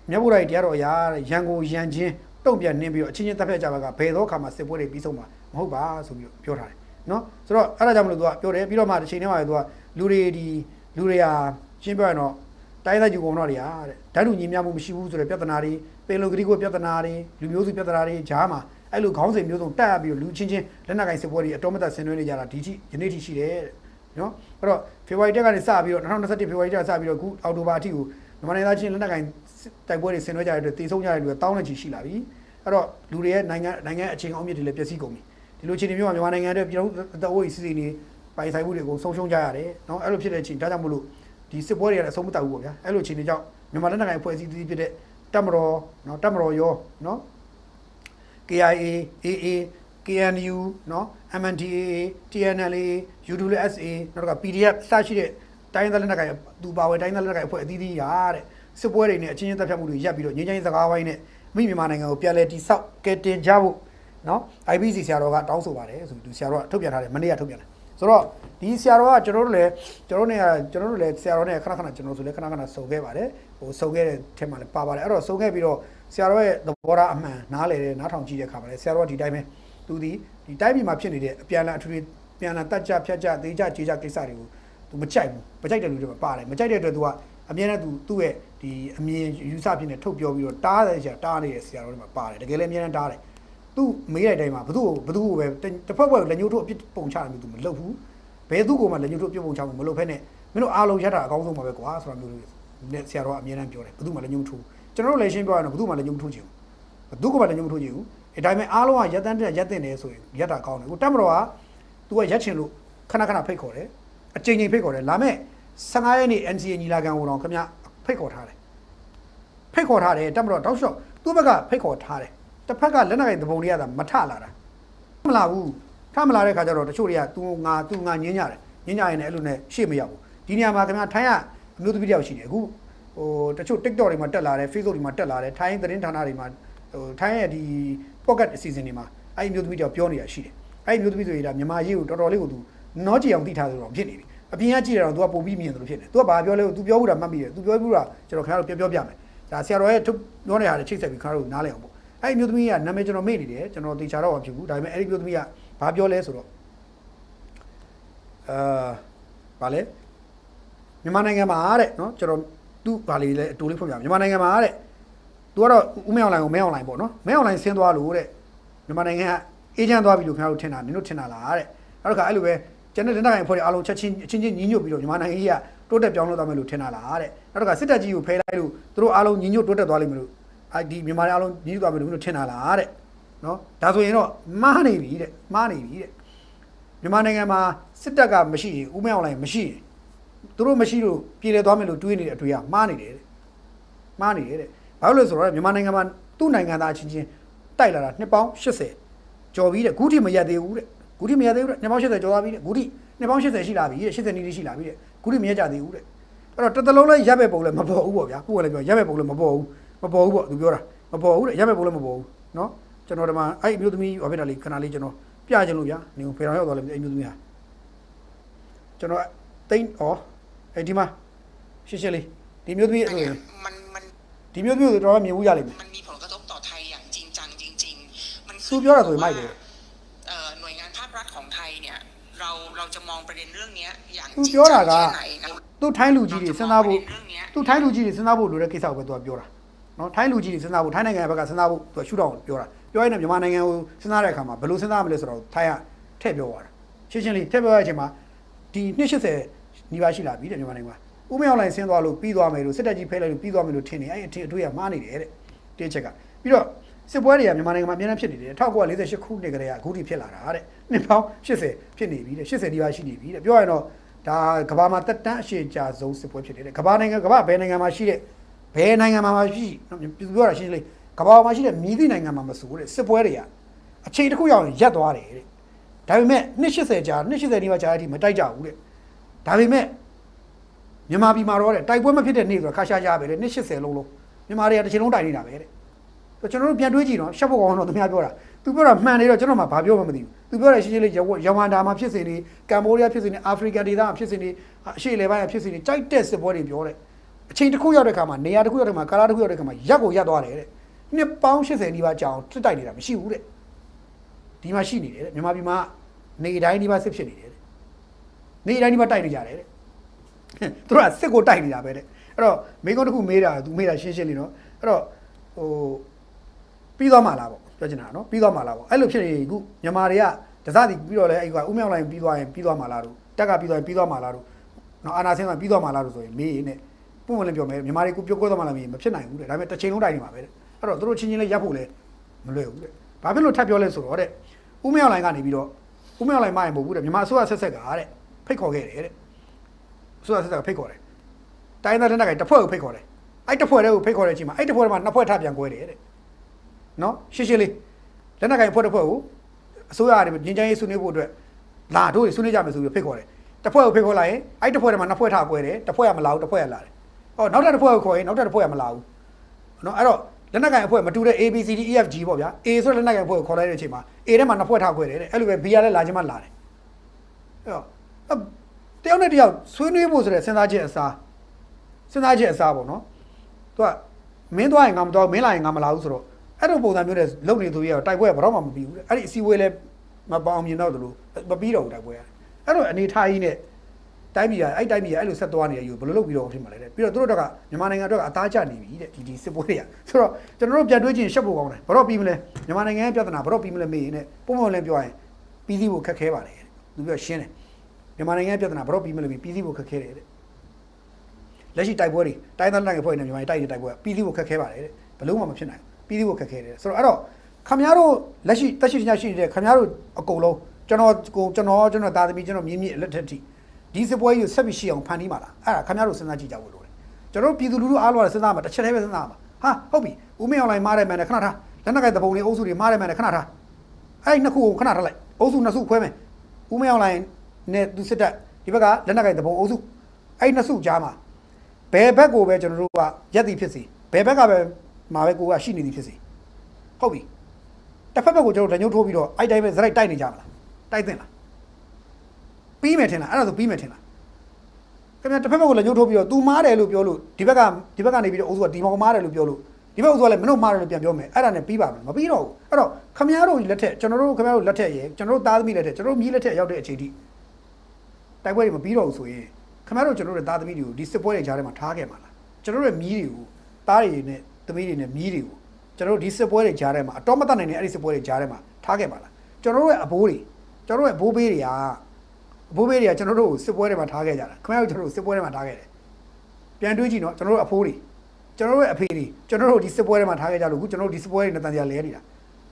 မြတ်ဗုဒ္ဓရဲ့တရားတော်အရာတဲ့ရန်ကိုရန်ချင်းတုံ့ပြန်နှင်းပြီးတော့အချင်းချင်းတပ်ဖြတ်ကြပါကဘယ်သောအခါမှစစ်ပွဲတွေပြီးဆုံးမှာမဟုတ်ပါဆိုပြီးတော့ပြောထားတယ်နော်ဆိုတော့အဲ့ဒါကြောင့်မလို့ तू ကပြောတယ်ပြီးတော့မှတစ်ချိန်တည်းမှာပဲ तू ကလူတွေဒီလူတွေဟာရှင်းပြောရရင်တော့ တိုင်းသားယူကုန်တော့တွေဟာတဲ့ဓာတ်လူညီမျှမှုမရှိဘူးဆိုတဲ့ပြဿနာတွေပင်လုံဂရိကိုပြဿနာတွေလူမျိုးစုပြဿနာတွေဂျားမှာအဲ့လိုခေါင်းစဉ်မျိုးစုံတက်ရပြီးတော့လူချင်းချင်းလက်နက်ကင်စစ်ပွဲတွေအတော်မတ်ဆင်နွှဲနေကြတာဒီထိယနေ့ထိရှိတယ်တဲ့နော်အဲ့တော့ဖေဖော်ဝါရီတက်ကနေစပြီးတော့2021ဖေဖော်ဝါရီတက်ကစပြီးတော့အခုအောက်တိုဘာအထိကိုမြန်မာနိုင်ငံသားချင်းလက်နက်ကင်တိုက်ပွဲတွေဆင်နွှဲကြတဲ့အတွက်တည်ဆုံးကြတဲ့လူကတောင်းနဲ့ချီရှိလာပြီအဲ့တော့လူတွေရဲ့နိုင်ငံနိုင်ငံအချင်းအောင်မြစ်တွေလည်းပျက်စီးကုန်ပြီဒီလိုချင်းတွေမျိုးကမြန်မာနိုင်ငံအတွက်ပြည်တော်အသက်အိုးကြီးစီစီနေပိုင်ဆိုင်မှုတွေအကုန်ဆုံးရှုံးကြရတယ်နော်အဲ့လိုဖြစ်တဲ့အချိန်ဒါကြောင့်မို့လို့ ဒီစစ်ပွဲတွေလည်းအဆုံးမတတ်ဘူးပေါ့ဗျာအဲ့လိုချင်းတွေကြောင့်မြန်မာလက်နက်ကင်ဖွဲ့စည်းသီးဖြစ်တဲ့တပ်မတော်နော်တပ်မတော်ရောနော် KIA AA KNU เนาะ MNDAA TNLA UWSA နောက်တော့ PDF စရှိတဲ့တိုင်းသားလက်နက်ကိုင်သူပါဝယ်တိုင်းသားလက်နက်ကိုင်အဖွဲ့အသီးသီးရာတဲ့စစ်ပွဲတွေနဲ့အချင်းချင်းတပ်ဖြတ်မှုတွေရပ်ပြီးတော့ငြိမ်းချမ်းရေးစကားဝိုင်းနဲ့မိမြန်မာနိုင်ငံကိုပြန်လည်တည်ဆောက်ကယ်တင်ကြဖို့เนาะ IBC ဆရာတော်ကတောင်းဆိုပါတယ်ဆိုပြီးသူဆရာတော်ကထုတ်ပြန်ထားတယ်မနေ့ကထုတ်ပြန်တယ်ဆိုတော့ ဒီဆရာတော်ကကျွန်တော်တို့လည်းကျွန်တော်တို့နဲ့ကျွန်တော်တို့လည်းဆရာတော်နဲ့ခဏခဏကျွန်တော်ဆိုလည်းခဏခဏစုံခဲ့ပါတယ်ဟိုစုံခဲ့တဲ့ထဲမှာလည်းပါပါတယ်အဲ့တော့စုံခဲ့ပြီးတော့ဆရာတော်ရဲ့သဘောထားအမှန်နားလည်တဲ့နားထောင်ကြည့်တဲ့အခါမှာလည်းဆရာတော်ကဒီတိုင်းပဲသူဒီဒီတိုင်းပြည်မှာဖြစ်နေတဲ့အပြန်အလှန်အထူးထူးပြန်အလှန်တက်ကြဖြတ်ကြသေးကြကြေကြကိစ္စတွေကိုသူမကြိုက်ဘူးမကြိုက်တဲ့လူတွေမှာပါတယ်မကြိုက်တဲ့အတွက်သူကအမြဲတမ်းသူသူ့ရဲ့ဒီအမြင်ယူဆဖြစ်နေထုတ်ပြောပြီးတော့တားတယ်ကြာတားနေတဲ့ဆရာတော်တွေမှာပါတယ်တကယ်လည်းအမြဲတမ်းတားတယ်သူမေးလိုက်တိုင်းမှာဘသူ့ကိုဘသူ့ကိုပဲတစ်ဖက်ဘက်လက်ညှိုးထိုးအပြစ်ပုံချတယ်မျိုးသူမလုပ်ဘူး ဘယ်သူ့ကိုမှလက်ညှိုးထိုးပြုတ်ပုံချမှုမလုပ်ဖဲနဲ့မင်းတို့အားလုံးရတာအကောင်းဆုံးပါပဲကွာဆိုတာမျိုးလေးနဲ့ဆရာတော်ကအမြဲတမ်းပြောတယ်ဘယ်သူမှလက်ညှိုးမထိုးကျွန်တော်တို့လည်းရှင်းပြောရအောင်ဘယ်သူမှလက်ညှိုးမထိုးချင်ဘူးဘယ်သူကမှလက်ညှိုးမထိုးချင်ဘူးအဲဒါပေမဲ့အားလုံးကရက်တန်းတက်ရက်တင်တယ်ဆိုရင်ရက်တာကောင်းတယ်ဟိုတက်မတော်က तू ကရက်ချင်လို့ခဏခဏဖိတ်ခေါ်တယ်အချိန်ချင်းဖိတ်ခေါ်တယ်လာမဲ့15ရက်နေ့ NCA ညီလာခံကိုတော့ခင်ဗျဖိတ်ခေါ်ထားတယ်ဖိတ်ခေါ်ထားတယ်တက်မတော်တောက်လျှောက်သူ့ဘက်ကဖိတ်ခေါ်ထားတယ်တစ်ဖက်ကလက်နက်ကင်သဘုံတွေကသာမထလာတာမလာဘူးထ မလာတဲ့ခါကျတော့တချို့တွေက तू ငါ तू ငါညင်းကြတယ်ညင်းကြရင်လည်းအဲ့လိုနဲ့ရှေ့မရောက်ဘူးဒီနေရာမှာခင်ဗျထိုင်းကအမျိုးသမီးတယောက်ရှိတယ်အခုဟိုတချို့ TikTok တွေမှာတက်လာတယ် Facebook တွေမှာတက်လာတယ်ထိုင်းသတင်းဌာနတွေမှာဟိုထိုင်းရဲ့ဒီ pocket အစီအစဉ်တွေမှာအဲ့ဒီအမျိုးသမီးတယောက်ပြောနေတာရှိတယ်အဲ့ဒီအမျိုးသမီးဆိုရင်ဒါမြန်မာရေးကိုတော်တော်လေးကို तू နောကြည်အောင်သိထားသလိုတော့ဖြစ်နေပြီအပြင်ကကြည့်ရတော့ तू ကပုံပြီးမြင်တယ်လို့ဖြစ်နေ तू ကဘာပြောလဲ तू ပြောဘူးတာမှတ်မိတယ် तू ပြောဘူးတာကျွန်တော်ခင်ဗျားတို့ပြောပြောပြမယ်ဒါဆရာတော်ရဲ့ထုတ်ပြောနေတာတွေချိတ်ဆက်ပြီးခင်ဗျားတို့နားလည်အောင်ပေါ့အဲ့ဒီအမျိုးသမီးကနာမည်ကျွန်တော်မေ့နေတယ်ကျွန်တော်တေချာတော့မဖြစ်ဘူးဒါပေမဲ့အဲ့ဒီအမျိုးသမီးက ဘာပြောလဲဆိုတော့အာဗာလဲမြန်မာနိုင်ငံမှာတဲ့နော်ကျွန်တော်သူ့ဗာလေးလဲအတူလေးဖွင့်ပြမယ်မြန်မာနိုင်ငံမှာတဲ့သူကတော့ဦးမဲအွန်လိုင်းကိုမဲအွန်လိုင်းပေါ့နော်မဲအွန်လိုင်းဆင်းသွားလို့တဲ့မြန်မာနိုင်ငံကအေဂျင့်သွားပြီလို့ခင်ဗျားတို့ထင်တာနင်တို့ထင်တာလားတဲ့နောက်တစ်ခါအဲ့လိုပဲကျန်တဲ့လက်နက်ကိုင်ဖွဲ့တွေအားလုံးချက်ချင်းအချင်းချင်းညီညွတ်ပြီးတော့မြန်မာနိုင်ငံကြီးကတိုးတက်ပြောင်းလဲသွားမယ်လို့ထင်တာလားတဲ့နောက်တစ်ခါစစ်တပ်ကြီးကိုဖယ်လိုက်လို့သူတို့အားလုံးညီညွတ်တိုးတက်သွားလိမ့်မယ်လို့အဲ့ဒီမြန်မာတွေအားလုံးညီညွတ်သွားမယ်လို့မင်းတို့ထင်တာလားတဲ့ နော်ဒါဆိုရင်တော့မှားနေပြီတဲ့မှားနေပြီတဲ့မြန်မာနိုင်ငံမှာစစ်တပ်ကမရှိရင်ဦးမအောင်လိုင်းမရှိရင်သူတို့မရှိလို့ပြည်လဲသွားမယ်လို့တွေးနေတဲ့အတွေ့အကြုံမှားနေတယ်တဲ့မှားနေတယ်တဲ့ဘာလို့လဲဆိုတော့မြန်မာနိုင်ငံမှာသူ့နိုင်ငံသားအချင်းချင်းတိုက်လာတာနှစ်ပေါင်း80ကျော်ပြီးတဲ့ဂုထိမရသေးဘူးတဲ့ဂုထိမရသေးဘူးတဲ့နှစ်ပေါင်း80ကျော်သွားပြီတဲ့ဂုထိနှစ်ပေါင်း80ရှိလာပြီတဲ့80နီးလေးရှိလာပြီတဲ့ဂုထိမရကြသေးဘူးတဲ့အဲ့တော့တစ်သလုံးလဲရပ်ပဲပုံလဲမပေါ်ဘူးပေါ့ဗျာကိုယ်ကလည်းပြောရပ်ပဲပုံလဲမပေါ်ဘူးမပေါ်ဘူးပေါ့သူပြောတာမပေါ်ဘူးတဲ့ရပ်ပဲပုံလဲမပေါ်ဘူးနော် ကျွန်တော်ဒီမှာအဲ့အမျိုးသမီးဘာဖြစ်တာလဲခဏလေးကျွန်တော်ပြချင်လို့ဗျာနေဖေတော်ရောက်သွားလဲအဲ့အမျိုးသမီးဟာကျွန်တော်တိတ်ဩ အဲ့ဒီမှာရှင်းရှင်းလေးဒီမျိုးသမီးဆိုရင် มันมัน ဒီမျိုးသမီးဆိုတော့မြင်မှုရလိမ့်မယ် มันมีผลกระทบต่อไทยอย่างจริงจังจริง ๆ มัน သူပြောတာဆိုရင်မိုက်တယ် เอ่อหน่วยงานภาครัฐของไทยเนี่ย เราเราจะมองประเด็นเรื่องเนี้ยอย่าง သူ จริง ပြောတာ จัง က แค่ไหนนะ သူထိုင်းလူကြီးတွေစဉ်းစားဖို့ เรื่องเนี้ย သူထိုင်းလူကြီးတွေစဉ်းစားဖို့လိုတဲ့ကိစ္စကိုပဲသူကပြောတာ နော်ထိုင်းလူကြီးတွေစဉ်းစားဖို့ထိုင်းနိုင်ငံဘက်ကစဉ်းစားဖို့သူကရှုထောင့်ပြောတာပြောရင်လည်းမြန်မာနိုင်ငံကိုစဉ်းစားတဲ့အခါမှာဘယ်လိုစဉ်းစားမလဲဆိုတော့ထိုင်းကထည့်ပြောသွားတာရှင်းရှင်းလေးထည့်ပြောရတဲ့အချိန်မှာဒီ280နီးပါးရှိလာပြီတဲ့မြန်မာနိုင်ငံမှာဥမရောက်လိုက်ဆင်းသွားလို့ပြီးသွားမယ်လို့စစ်တပ်ကြီးဖဲလိုက်လို့ပြီးသွားမယ်လို့ထင်နေအဲ့အထင်အတွေ့ကမှားနေတယ်တဲ့တင်းချက်ကပြီးတော့စစ်ပွဲတွေကမြန်မာနိုင်ငံမှာအများနဲ့ဖြစ်နေတယ်1948ခုနှစ်ကတည်းကအခုထိဖြစ်လာတာတဲ့နှစ်ပေါင်း80ဖြစ်နေပြီတဲ့80နီးပါးရှိနေပြီတဲ့ပြောရရင်တော့ဒါကဘာမှာတက်တန်းအရှိကြာဆုံးစစ်ပွဲဖြစ်တယ်တဲ့ကဘာနိုင်ငံကဘာဘယ်နိုင်ငံမှာရှိတဲ့ ဘယ်နိုင်ငံမှာမှရှိနော်ပြောတာရှင်းရှင်းလေးကမ္ဘာပေါ်မှာရှိတဲ့မြည်သည့်နိုင်ငံမှာမဆိုတဲ့စစ်ပွဲတွေကအချိန်တစ်ခုရောက်ရင်ရပ်သွားတယ်တဲ့ဒါပေမဲ့280ကြာ280နီးပါးကြာတဲ့အထိမတိုက်ကြဘူးတဲ့ဒါပေမဲ့မြန်မာပြည်မှာတော့တဲ့တိုက်ပွဲမဖြစ်တဲ့နေ့ဆိုတာခါရှားကြပဲတဲ့280လုံးလုံးမြန်မာတွေကတစ်ချိန်လုံးတိုက်နေတာပဲတဲ့ဆိုကျွန်တော်တို့ပြန်တွေးကြည့်နော်ရှက်ဖို့ကောင်းတော့သူများပြောတာသူပြောတာမှန်တယ်တော့ကျွန်တော်မှဘာပြောမှမသိဘူးသူပြောတယ်ရှင်းရှင်းလေးရဝမ်ဒါမှာဖြစ်စဉ်နေကမ်ဘောဒီးယားဖြစ်စဉ်နေအာဖရိကန်ဒေသမှာဖြစ်စဉ်နေအရှေ့အလယ်ပိုင်းမှာဖြစ်စဉ်နေကြိုက်တဲ့စစ်ပွဲတွေပြောတယ် အချိန်တစ်ခုရောက်တဲ့ခါမှာနေရာတစ်ခုရောက်တဲ့ခါမှာကာလာတစ်ခုရောက်တဲ့ခါမှာရက်ကိုရက်သွားတယ်တဲ့နှစ်ပေါင်း80နီးပါးကြာအောင်စစ်တိုက်နေတာမရှိဘူးတဲ့ဒီမှာရှိနေတယ်တဲ့မြန်မာပြည်မှာနေတိုင်းဒီမှာစစ်ဖြစ်နေတယ်တဲ့နေတိုင်းဒီမှာတိုက်နေကြတယ်တဲ့သူတို့ကစစ်ကိုတိုက်နေတာပဲတဲ့အဲ့တော့မိကုန်းတစ်ခုမေးတာသူမေးတာရှင်းရှင်းလေးနော်အဲ့တော့ဟိုပြီးသွားမှလားပေါ့ပြောချင်တာနော်ပြီးသွားမှလားပေါ့အဲ့လိုဖြစ်နေခုမြန်မာတွေကတစသည်ပြီးတော့လဲအဲ့ကဥမြောက်လိုင်းပြီးသွားရင်ပြီးသွားမှလားတို့တက်ကပြီးသွားရင်ပြီးသွားမှလားတို့နော်အာနာဆင်းကပြီးသွားမှလားတို့ဆိုရင်မေးရင်နဲ့ ပုံမှန်လည်းပြောမယ်မြန်မာတွေကိုပြောကွဲသွားမှလားမဖြစ်နိုင်ဘူးတဲ့ဒါပေမဲ့တစ်ချိန်လုံးတိုက်နေမှာပဲတဲ့အဲ့တော့သူတို့ချင်းချင်းလေးရပ်ဖို့လဲမလွယ်ဘူးတဲ့ဘာဖြစ်လို့ထပ်ပြောလဲဆိုတော့တဲ့ဥမြောက်လိုင်းကနေပြီးတော့ဥမြောက်လိုင်းမရင်မဟုတ်ဘူးတဲ့မြန်မာအစိုးရဆက်ဆက်ကတဲ့ဖိတ်ခေါ်ခဲ့တယ်တဲ့ဆိုတော့ဆက်တာဖိတ်ခေါ်တယ်တိုင်းသားတန်းတက်ကတစ်ဖွဲ့ကိုဖိတ်ခေါ်တယ်အဲ့တစ်ဖွဲ့တည်းကိုဖိတ်ခေါ်တဲ့အချိန်မှာအဲ့တစ်ဖွဲ့ထဲမှာနှစ်ဖွဲ့ထပ်ပြန်ကွဲတယ်တဲ့နော်ရှင်းရှင်းလေးလက်နက်ကင်ဖွဲ့တစ်ဖွဲ့ကိုအစိုးရကနေပြင်ချမ်းရေးဆွေးနွေးဖို့အတွက်လာတို့တွေဆွေးနွေးကြမယ်ဆိုပြီးဖိတ်ခေါ်တယ်တစ်ဖွဲ့ကိုဖိတ်ခေါ်လိုက်ရင်အဲ့တစ်ဖွဲ့ထဲမှာနှစ်ဖွဲ့ထပ်ကွဲတယ်တစ်ဖွဲ့ကမလာဘူးတစ်ဖွဲ့ကလာတယ် ဟောနောက်ထပ်တစ်ဖွဲ့ကိုခေါ်ရင်နောက်ထပ်တစ်ဖွဲ့ကမလာဘူးနော်အဲ့တော့လက်နက်ကင်အဖွဲ့မတူတဲ့ ABCD EFG ပေါ့ဗျာ A ဆိုတဲ့လက်နက်ကင်အဖွဲ့ကိုခေါ်လိုက်တဲ့အချိန်မှာ A ထဲမှာနှစ်ဖွဲ့ထပ်ကွဲတယ်တဲ့အဲ့လိုပဲ B ကလည်းလာချင်းမှလာတယ်အဲ့တော့တယောက်နဲ့တယောက်ဆွေးနွေးဖို့ဆိုတဲ့စဉ်းစားချက်အစားစဉ်းစားချက်အစားပေါ့နော်သူကမင်းသွားရင်ငါမသွားဘူးမင်းလာရင်ငါမလာဘူးဆိုတော့အဲ့လိုပုံစံမျိုးနဲ့လုံနေသူကြီးကတိုက်ပွဲကဘာတော့မှမပြီးဘူးတဲ့အဲ့ဒီအစည်းအဝေးလဲမပေါအောင်မြင်တော့တယ်လို့မပြီးတော့ဘူးတိုက်ပွဲကအဲ့တော့အနေထားကြီးနဲ့ တိုင်းပြည်ကအဲ့တိုင်းပြည်ကအဲ့လိုဆက်သွားနေရယူဘယ်လိုလုပ်ပြီးတော့ဖြစ်မှာလဲတဲ့ပြီးတော့သူတို့တော့ကမြန်မာနိုင်ငံအတွက်ကအသားကျနေပြီတဲ့ဒီဒီစစ်ပွဲတွေကဆိုတော့ကျွန်တော်တို့ပြန်တွေးကြည့်ရင်ရှက်ဖို့ကောင်းတယ်ဘာတော့ပြီးမလဲမြန်မာနိုင်ငံရဲ့ပြဿနာဘာတော့ပြီးမလဲမေးရင်ねပုံမှန်လည်းပြောရင်ပြီးစီးဖို့ခက်ခဲပါတယ်တဲ့သူပြောရှင်းတယ်မြန်မာနိုင်ငံရဲ့ပြဿနာဘရော့ပြီးမလို့ပြီးစီးဖို့ခက်ခဲတယ်တဲ့လက်ရှိတိုက်ပွဲတွေတိုင်းသားနိုင်ငံဖွဲ့နေမြန်မာတိုက်တဲ့တိုက်ပွဲကပြီးစီးဖို့ခက်ခဲပါတယ်တဲ့ဘလို့မှမဖြစ်နိုင်ဘူးပြီးစီးဖို့ခက်ခဲတယ်ဆိုတော့အဲ့တော့ခမရတို့လက်ရှိတက်ရှိညာရှိနေတဲ့ခမရတို့အကုန်လုံးကျွန်တော်ကိုကျွန်တော်ကျွန်တော်သားသမီးကျွန်တော်မြင်းမြင့်လက်ထက်ထိ ဒီစပွဲကြီးကိုဆက်ပြီးရှိအောင်ဖန်တီးမှာလားအဲ့ဒါခမရတို့စဉ်းစားကြည့်ကြဖို့လိုတယ်ကျွန်တော်ပြည်သူလူထုအားလုံးကစဉ်းစားမှာတစ်ချက်တည်းပဲစဉ်းစားမှာဟာဟုတ်ပြီဦးမင်းအွန်လိုင်းမားတယ်မယ်နဲ့ခဏထားလက်နက်ကင်တပုံတွေအုပ်စုတွေမားတယ်မယ်နဲ့ခဏထားအဲ့ဒီနှစ်ခုကိုခဏထားလိုက်အုပ်စုနှစ်စုခွဲမယ်ဦးမင်းအွန်လိုင်းနဲ့သူစစ်တပ်ဒီဘက်ကလက်နက်ကင်တပုံအုပ်စုအဲ့ဒီနှစ်စုကြားမှာဘယ်ဘက်ကိုပဲကျွန်တော်တို့ကရက်တည်ဖြစ်စီဘယ်ဘက်ကပဲမှာပဲကိုကရှိနေသည်ဖြစ်စီဟုတ်ပြီတစ်ဖက်ဘက်ကိုကျွန်တော်တို့ဓညုတ်ထိုးပြီးတော့အဲ့တိုင်းပဲဇရိုက်တိုက်နေကြမလားတိုက်သင့်လား ပြီးမယ်ထင်လားအဲ့ဒါဆိုပြီးမယ်ထင်လားခင်ဗျာတစ်ဖက်ဘက်ကိုလည်းညှို့ထိုးပြီးတော့ तू မားတယ်လို့ပြောလို့ဒီဘက်ကဒီဘက်ကနေပြီးတော့အုပ်စုကဒီမောင်မားတယ်လို့ပြောလို့ဒီဘက်အုပ်စုကလည်းမနှုတ်မားတယ်လို့ပြန်ပြောမယ်အဲ့ဒါနဲ့ပြီးပါမယ်မပြီးတော့ဘူးအဲ့တော့ခင်ဗျားတို့လက်ထက်ကျွန်တော်တို့ခင်ဗျားတို့လက်ထက်ရေကျွန်တော်တို့သားသမီးလက်ထက်ကျွန်တော်တို့မြီးလက်ထက်ရောက်တဲ့အချိန်ထိတိုက်ပွဲတွေမပြီးတော့ဘူးဆိုရင်ခင်ဗျားတို့ကျွန်တော်တို့သားသမီးတွေကိုဒီစစ်ပွဲတွေကြားထဲမှာထားခဲ့မှာလားကျွန်တော်တို့ရဲ့မြီးတွေကိုသားတွေနဲ့သမီးတွေနဲ့မြီးတွေကိုကျွန်တော်တို့ဒီစစ်ပွဲတွေကြားထဲမှာအတော်မတတ်နိုင်တဲ့အဲ့ဒီစစ်ပွဲတွေကြားထဲမှာထားခဲ့မှာလားကျွန်တော်တို့ရဲ့အဘိုးတွေကျွန်တော်တို့ရဲ့ဘိုးဘေးတွေက ဘိုးဘေးတွေကကျွန်တော်တို့ကိုစစ်ပွဲတွေမှာထားခဲ့ကြတာခင်ဗျားတို့ကျွန်တော်တို့စစ်ပွဲတွေမှာထားခဲ့တယ်ပြန်တွေးကြည့်နော်ကျွန်တော်တို့အဖိုးတွေကျွန်တော်တို့ရဲ့အဖေတွေကျွန်တော်တို့ဒီစစ်ပွဲတွေမှာထားခဲ့ကြလို့ခုကျွန်တော်တို့ဒီစစ်ပွဲတွေနဲ့တန်တရားလဲနေတာ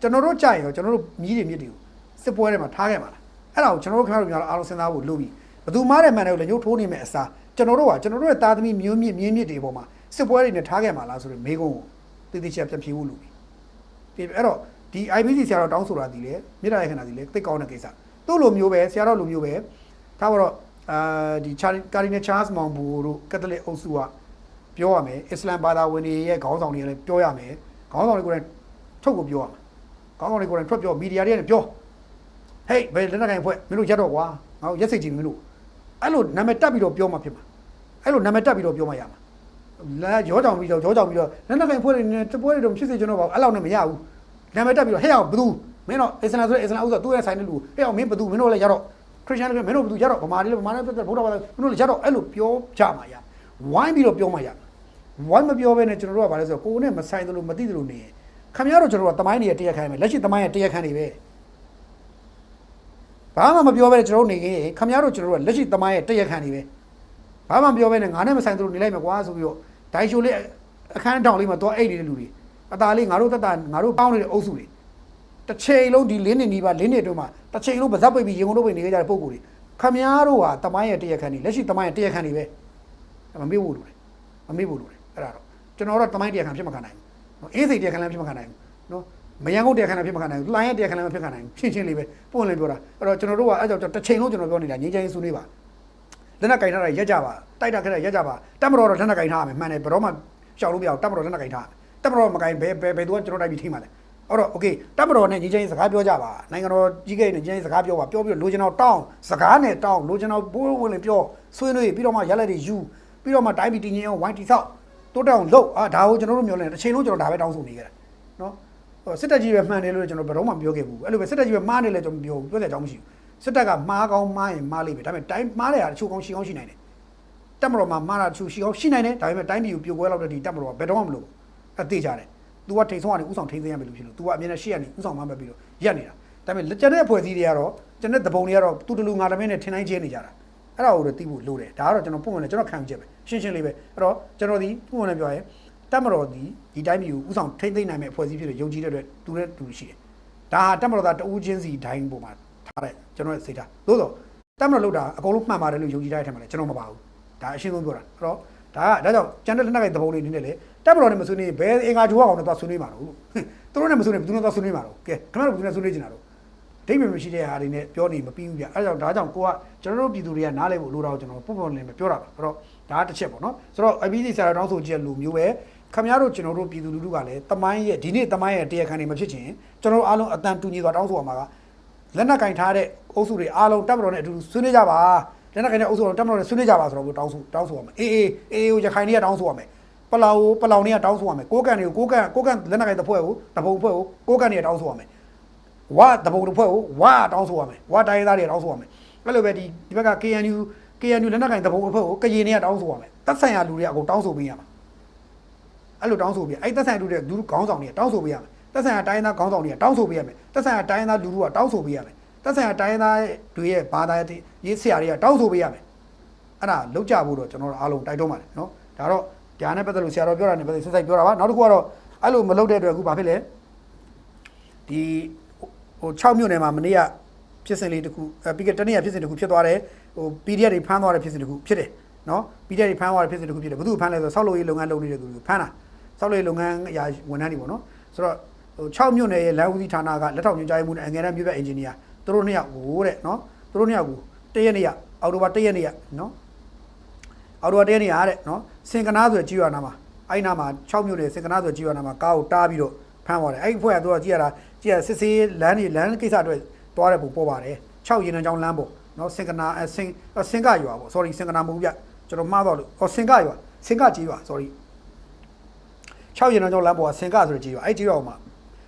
ကျွန်တော်တို့ကြာရင်ရောကျွန်တော်တို့မြီးတွေမြစ်တွေကိုစစ်ပွဲတွေမှာထားခဲ့မှာလားအဲ့ဒါကိုကျွန်တော်တို့ခင်ဗျားတို့များတော့အားလုံးစဉ်းစားဖို့လိုပြီဘယ်သူမားတဲ့မှန်တယ်ကိုလည်းညှို့ထိုးနေမယ်အစားကျွန်တော်တို့ကကျွန်တော်တို့ရဲ့သားသမီးမျိုးမြင့်မြင်းမြင့်တွေပေါ်မှာစစ်ပွဲတွေနဲ့ထားခဲ့မှာလားဆိုတော့မေးခွန်းကိုတည်တည်ချာပြန်ဖြေဖို့လိုပြီဒီအဲ့တော့ဒီ IBC ဆရာတော်တောင်းဆိုတာဒီလေမြေတားရခဏဒီလေသိကောင်းတဲ့ကိစ္စသူ့လိုမျိုးပဲဆရာတော်လိုမျိုးပဲ ထားပါတော့အာဒီကာဒီနယ်ချားစ်မောင်ဘူတို့ကက်သလစ်အုပ်စုကပြောရမယ်အစ္စလမ်ဘာသာဝင်တွေရဲ့ခေါင်းဆောင်တွေလည်းပြောရမယ်ခေါင်းဆောင်တွေကိုလည်းထုတ်ကိုပြောရမှာခေါင်းဆောင်တွေကိုလည်းထွက်ပြောမီဒီယာတွေလည်းပြောဟေးဘယ်လက်နက်ကိုင်ဖွဲ့မင်းတို့ရက်တော့ကွာငါတို့ရက်စိတ်ကြည့်မင်းတို့အဲ့လိုနာမည်တက်ပြီးတော့ပြောမှဖြစ်မှာအဲ့လိုနာမည်တက်ပြီးတော့ပြောမှရမှာလာရောကြောင်ပြီးတော့ရောကြောင်ပြီးတော့လက်နက်ကိုင်ဖွဲ့တွေနဲ့တပွဲတွေတော့ဖြစ်စေကျွန်တော်ပါအဲ့လောက်နဲ့မရဘူးနာမည်တက်ပြီးတော့ဟဲ့အောင်ဘသူမင်းတော့အစ္စလမ်ဆိုတဲ့အစ္စလမ်ဥစ္စာသူ့ရဲ့ဆိုင်တဲ့လူဟဲ့အောင်မင်းဘသူမင်းတို့လည်းရတော့ ခရစ်ယာန်တွေမင်းတို့ဘယ်သူရတော့ဗမာတွေလည်းဗမာတွေပြတ်ဗုဒ္ဓဘာသာမင်းတို့လည်းရတော့အဲ့လိုပြောကြမှာရဝိုင်းပြီးတော့ပြောမှရဝိုင်းမပြောဘဲနဲ့ကျွန်တော်တို့ကဘာလဲဆိုတော့ကိုယ်နဲ့မဆိုင်သလိုမသိသလိုနေရင်ခမရတို့ကျွန်တော်တို့ကတမိုင်းတွေတရားခံမယ်လက်ရှိတမိုင်းရဲ့တရားခံတွေပဲဘာမှမပြောဘဲနဲ့ကျွန်တော်တို့နေရင်ခမရတို့ကျွန်တော်တို့ကလက်ရှိတမိုင်းရဲ့တရားခံတွေပဲဘာမှမပြောဘဲနဲ့ငါနဲ့မဆိုင်သလိုနေလိုက်မယ်ကွာဆိုပြီးတော့ဒိုင်ရှိုလေးအခန်းတောင်လေးမှာသွားအိတ်နေတဲ့လူတွေအသားလေးငါတို့တက်တာငါတို့ပေါင်းနေတဲ့အုပ်စုတွေ တစ်ချိန်လုံးဒီလင်းနေနီးပါလင်းနေတို့မှာတစ်ချိန်လုံးပါဇက်ပိတ်ပြီးရေကုန်တို့ပိတ်နေကြတဲ့ပုံကိုယ်တွေခမည်းတော်ဟာတမိုင်းရဲ့တရားခံတွေလက်ရှိတမိုင်းရဲ့တရားခံတွေပဲမမေ့ဘူးလို့လေမမေ့ဘူးလို့လေအဲ့ဒါတော့ကျွန်တော်တော့တမိုင်းတရားခံဖြစ်မှာခံနိုင်ဘူးနော်အေးစိတ်တရားခံလည်းဖြစ်မခံနိုင်ဘူးနော်မယံကုတ်တရားခံလည်းဖြစ်မခံနိုင်ဘူးလှိုင်းရတရားခံလည်းမဖြစ်ခံနိုင်ဘူးရှင်းရှင်းလေးပဲပုံလည်းပြောတာအဲ့တော့ကျွန်တော်တို့ကအဲ့ကြောင့်တစ်ချိန်လုံးကျွန်တော်ပြောနေတာငြိမ်းချမ်းရေးဆွေးနွေးပါလက်နက်ကင်ထားတာရက်ကြပါတိုက်တာခက်တာရက်ကြပါတက်မတော်တော့လက်နက်ကင်ထားရမယ်မှန်တယ်ဘယ်တော့မှရှောက်လို့မရအောင်တက်မတော်လက်နက်ကင်ထားတက်မတော်မကင်ဘယ်ဘယ်ဘယ်သူကကျွန်တော်တိုက်ပြီးထိမှလဲ အဲ့တော့ okay တက်မတော်နဲ့ငြိမ်းချမ်းရေးစကားပြောကြပါနိုင်ငံတော်ကြီးကိန်းနဲ့ငြိမ်းချမ်းရေးစကားပြောပါပြောပြီးလိုချင်တော့တောင်းစကားနဲ့တောင်းလိုချင်တော့ဘိုးဝင်လေပြောဆွေးနွေးပြီးတော့မှရက်လက်တွေယူပြီးတော့မှတိုင်းပြည်တည်ငြိမ်အောင်ဝိုင်းတိဆောက်တိုးတက်အောင်လုပ်အာဒါကိုကျွန်တော်တို့မျှော်လင့်တစ်ချိန်လုံးကျွန်တော်ဒါပဲတောင်းဆိုနေကြတာနော်ဟိုစစ်တပ်ကြီးပဲမှန်တယ်လို့ကျွန်တော်ဘယ်တော့မှမပြောခဲ့ဘူးအဲ့လိုပဲစစ်တပ်ကြီးပဲမှားတယ်လည်းကျွန်တော်မပြောဘူးပြောစရာအကြောင်းမရှိဘူးစစ်တပ်ကမှားကောင်းမှားရင်မှားလိမ့်မယ်ဒါပေမဲ့တိုင်းမှားတဲ့ဟာတချို့ကောင်းရှိကောင်းရှိနိုင်တယ်တက်မတော်မှာမှားတာတချို့ရှိကောင်းရှိနိုင်တယ်ဒါပေမဲ့တိုင်းပြည်ကိုပြိုကွဲလောက်တဲ့ဒီတက်မတော်ကဘယ်တော့မှမလုပ်ဘူးအသေးကြတယ် तू ကထိန်ဆုံးကနေဥဆောင်ထိန်သိမ်းရမယ်လို့ဖြစ်လို့ तू ကအမြဲတမ်းရှေ့ကနေဥဆောင်မှပဲပြီးတော့ရက်နေတာဒါပေမဲ့လက်ကျန်တဲ့အဖွဲ့အစည်းတွေကတော့ကျန်တဲ့သဘုံတွေကတော့သူတလူငါတမင်းနဲ့ထင်တိုင်းကျဲနေကြတာအဲ့ဒါကိုတော့သိဖို့လိုတယ်ဒါကတော့ကျွန်တော်ပုံမှန်နဲ့ကျွန်တော်ခံယူချက်ပဲရှင်းရှင်းလေးပဲအဲ့တော့ကျွန်တော်ဒီပုံမှန်နဲ့ပြောရင်တက်မတော်ဒီဒီတိုင်းမျိုးဥဆောင်ထိမ့်သိမ့်နိုင်မဲ့အဖွဲ့အစည်းဖြစ်လို့ယုံကြည်တဲ့အတွက်တူတဲ့တူရှိတယ်။ဒါဟာတက်မတော်သားတဦးချင်းစီဒိုင်းပုံမှာထားတဲ့ကျွန်တော်ရဲ့စိတ်ဓာတ်။သို့တော့တက်မတော်လောက်တာအကုန်လုံးမှန်ပါတယ်လို့ယုံကြည်တဲ့အထက်မှာလည်းကျွန်တော်မပါဘူး။ဒါအရှင်းဆုံးပြောတာ။အဲ့တော့ဒါကဒါကြောင့်ကျန်တဲ့လက်နက်ကိုင်သဘောလေးနည်းနည်းလေ တက်မတော်နဲ့မဆွေးနွေးဘယ်အင်္ဂါဂျူအောင်တော့သွားဆွေးနွေးမှာတော့။သူတို့နဲ့မဆွေးနွေးဘူးသူတို့နဲ့သွားဆွေးနွေးမှာတော့။ကဲခင်ဗျားတို့ကဘယ်နဲ့ဆွေးနွေးချင်တာတော့ဒိတ်ပဲမရှိတဲ့ဟာတွေနဲ့ပြောနေမပြီးဘူးဗျ။အဲဒါကြောင့်ဒါကြောင့်ကိုကကျွန်တော်တို့ပြည်သူတွေကနားလဲဖို့လိုတာကိုကျွန်တော်ပုံပုံလင်းပဲပြောတာပါ။အဲ့တော့ဒါကတစ်ချက်ပေါ့နော်။ဆိုတော့ IBC ဆရာတော်တောင်းဆိုချက်လူမျိုးပဲခမရတို့ကျွန်တော်တို့ပြည်သူလူထုကလည်းတမိုင်းရဲ့ဒီနေ့တမိုင်းရဲ့တရားခံတွေမဖြစ်ချင်ကျွန်တော်တို့အားလုံးအတန်တူညီစွာတောင်းဆိုရမှာကလက်နက်ကင်ထားတဲ့အုပ်စုတွေအားလုံးတပ်မတော်နဲ့အတူတူဆွေးနွေးကြပါလက်နက်ကင်တဲ့အုပ်စုတော်တပ်မတော်နဲ့ဆွေးနွေးကြပါဆိုတော့တောင်းဆိုတောင်းဆိုရမယ်အေးအေးအေးကိုရခိုင်တွေကတောင်းဆိုရမယ်ပ လောင်ပလောင်တွေကတောင်းဆိုရမယ်ကိုကန်တွေကိုကိုကန်ကိုကန်လက်နက်ကင်တစ်ဖွဲ့ကိုတပုံဖွဲ့ကိုကိုကန်တွေကတောင်းဆိုရမယ်ဝါတပုံတစ်ဖွဲ့ကိုဝါတောင်းဆိုရမယ်ဝါတိုင်းသားတွေတောင်းဆိုရမယ်အဲ့လိုပဲဒီဒီဘက်က KNU KNU လက်နက်ကင်တပုံအဖွဲ့ကိုကရင်တွေကတောင်းဆိုရမယ်တပ်ဆိုင်ရာလူတွေကအကုန်တောင်းဆိုပေးရမှာအဲ့လိုတောင်းဆိုပြီးအဲ့သက်ဆိုင်လူတွေလူခေါင်းဆောင်တွေကတောင်းဆိုပေးရမယ်သက်ဆိုင်ရာတိုင်းသားခေါင်းဆောင်တွေကတောင်းဆိုပေးရမယ်သက်ဆိုင်ရာတိုင်းသားလူလူကတောင်းဆိုပေးရမယ်သက်ဆိုင်ရာတိုင်းသားတွေရဲ့ဘာသာရေးဆရာတွေကတောင်းဆိုပေးရမယ်အဲ့ဒါလောက်ကြဖို့တော့ကျွန်တော်တို့အားလုံးတိုက်တွန်းပါတယ်နော်ဒါတော့ ဒါနဲ့ပတ်သက်လို့ဆရာတော်ပြောတာနဲ့ပတ်သက်ဆက်ဆက်ပြောတာပါနောက်တစ်ခုကတော့အဲ့လိုမလုပ်တဲ့အတွက်အခုဘာဖြစ်လဲဒီဟို6မြို့နယ်မှာမနေ့ကဖြစ်စဉ်လေးတစ်ခုအဲပြီးခဲ့တနေ့ကဖြစ်စဉ်တစ်ခုဖြစ်သွားတယ်ဟို PDF တွေဖမ်းသွားတဲ့ဖြစ်စဉ်တစ်ခုဖြစ်တယ်နော် PDF တွေဖမ်းသွားတဲ့ဖြစ်စဉ်တစ်ခုဖြစ်တယ်ဘယ်သူဖမ်းလဲဆိုတော့ဆောက်လုပ်ရေးလုပ်ငန်းလုပ်နေတဲ့သူတွေကိုဖမ်းတာဆောက်လုပ်ရေးလုပ်ငန်းအရာဝန်ထမ်းတွေပေါ့နော်ဆိုတော့ဟို6မြို့နယ်ရဲ့လမ်းဦးစီးဌာနကလက်ထောက်ညွှန်ကြားရေးမှူးနဲ့အငယ်တန်းမြို့ပြအင်ဂျင်နီယာသူတို့နှစ်ယောက်ကိုတဲ့နော်သူတို့နှစ်ယောက်ကိုတရက်နေ့ရအော်တိုဘာတရက်နေ့ရနော် အော်တိုဘာတရက်နေ့ရတဲ့နော်စင်ကနာဆိုကြီးရွာနာမှာအဲ့နာမှာ6မြို့နယ်စင်ကနာဆိုကြီးရွာနာမှာကားကိုတားပြီးတော့ဖမ်းသွားတယ်အဲ့ဒီဖွဲ့ကသူကကြည့်ရတာကြည့်ရစစ်စေးလမ်းတွေလမ်းကိစ္စအတွက်သွားတဲ့ပုံပေါ်ပါတယ်6ရင်နှံချောင်းလမ်းပေါ့နော်စင်ကနာအစင်စင်ကရွာပေါ့ sorry စင်ကနာမဟုတ်ဗျကျွန်တော်မှားတော့လို့ဟောစင်ကရွာစင်ကကြီးရွာ sorry 6ရင်တော့ကျောင်းလမ်းပေါ်ကစင်ကဆိုတဲ့ကြီးရွာအဲ့ကြီးရွာမှာ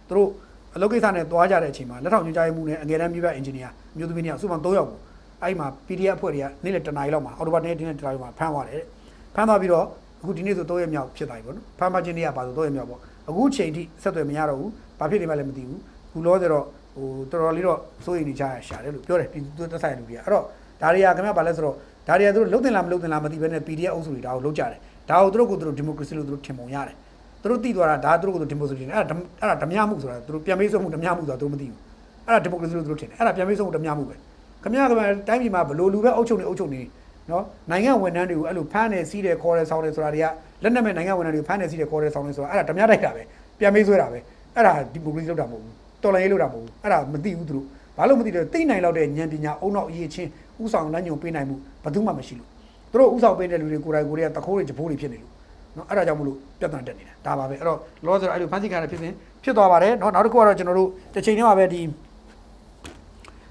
သူတို့အလုပ်ကိစ္စနဲ့သွားကြတဲ့အချိန်မှာလက်ထောက်ညွှန်ကြားရေးမှူးနဲ့အငယ်တန်းမြို့ပြအင်ဂျင်နီယာမြို့သမီးနှစ်ယောက်စုပေါင်း3ယောက်ကို အဲ့မှာ PDF အဖွဲ့တွေကနေ့လယ်တနားရီလောက်မှာအော်တိုဘာနေ့ဒီနေ့တနားရီမှာဖမ်းသွားတယ်တဲ့ဖမ်းသွားပြီးတော့အခုဒီနေ့ဆို3ရက်မြောက်ဖြစ်သွားပြီပေါ့နော်ဖမ်းပါခြင်းနေ့ကပါဆို3ရက်မြောက်ပေါ့အခုချိန်ထိဆက်သွယ်မရတော့ဘူးဘာဖြစ်နေမှလည်းမသိဘူးခုလောဆိုတော့ဟိုတော်တော်လေးတော့စိုးရိမ်နေကြရရှာတယ်လို့ပြောတယ်ဒီသူသက်ဆိုင်လူတွေကအဲ့တော့ဒါတွေကခင်ဗျာဗာလဲဆိုတော့ဒါတွေကသူတို့လုံတင်လားမလုံတင်လားမသိဘဲနဲ့ PDF အုပ်စုတွေဒါကိုလုံကြတယ်ဒါကိုသူတို့ကိုသူတို့ဒီမိုကရေစီလို့သူတို့ထင်ပုံရတယ်သူတို့သိသွားတာဒါသူတို့ကိုဒီမိုကရေစီနဲ့အဲ့ဒါအဲ့ဒါဓမြမှုဆိုတာသူတို့ပြန်ပေးဆုံးမှုဓမြမှုဆိုတာသူတို့မသိဘူးအဲ့ဒါဒီမိုကရေစီလို့သူတို့ထင်တယ်အဲ့ဒါပြန်ပေးဆုံးမှုဓမြမှုပဲ ခမရကမတိုင်းပြည်မှာဘလို့လူပဲအုပ်ချုပ်နေအုပ်ချုပ်နေနော်နိုင်ငံဝန်ထမ်းတွေကိုအဲ့လိုဖမ်းနေစီးတယ်ခေါ်တယ်ဆောင်တယ်ဆိုတာတွေကလက်နက်မဲ့နိုင်ငံဝန်ထမ်းတွေကိုဖမ်းနေစီးတယ်ခေါ်တယ်ဆောင်တယ်ဆိုတာအဲ့ဒါဓမြတိုက်တာပဲပြန်မေးဆွဲတာပဲအဲ့ဒါဒီမိုကရေစီလောက်တာမဟုတ်ဘူးတော်လိုင်းရေးလောက်တာမဟုတ်ဘူးအဲ့ဒါမသိဘူးသူတို့ဘာလို့မသိလဲသိနိုင်လောက်တဲ့ဉာဏ်ပညာအုံနောက်အရေးချင်းဥဆောင်လမ်းညွန်ပေးနိုင်မှုဘယ်သူမှမရှိလို့သူတို့ဥဆောင်ပေးတဲ့လူတွေကိုယ်တိုင်ကိုယ်တွေကတခိုးတွေကြပိုးတွေဖြစ်နေလို့နော်အဲ့ဒါကြောင့်မလို့ပြဿနာတက်နေတာဒါပါပဲအဲ့တော့လောဆိုတော့အဲ့လိုဖန်စီခံရဖြစ်စဉ်ဖြစ်သွားပါတယ်နော်နောက်တစ်ခုကတော့ကျွန်တော်တို့တစ်ချိန်တည်းမှာပဲဒီ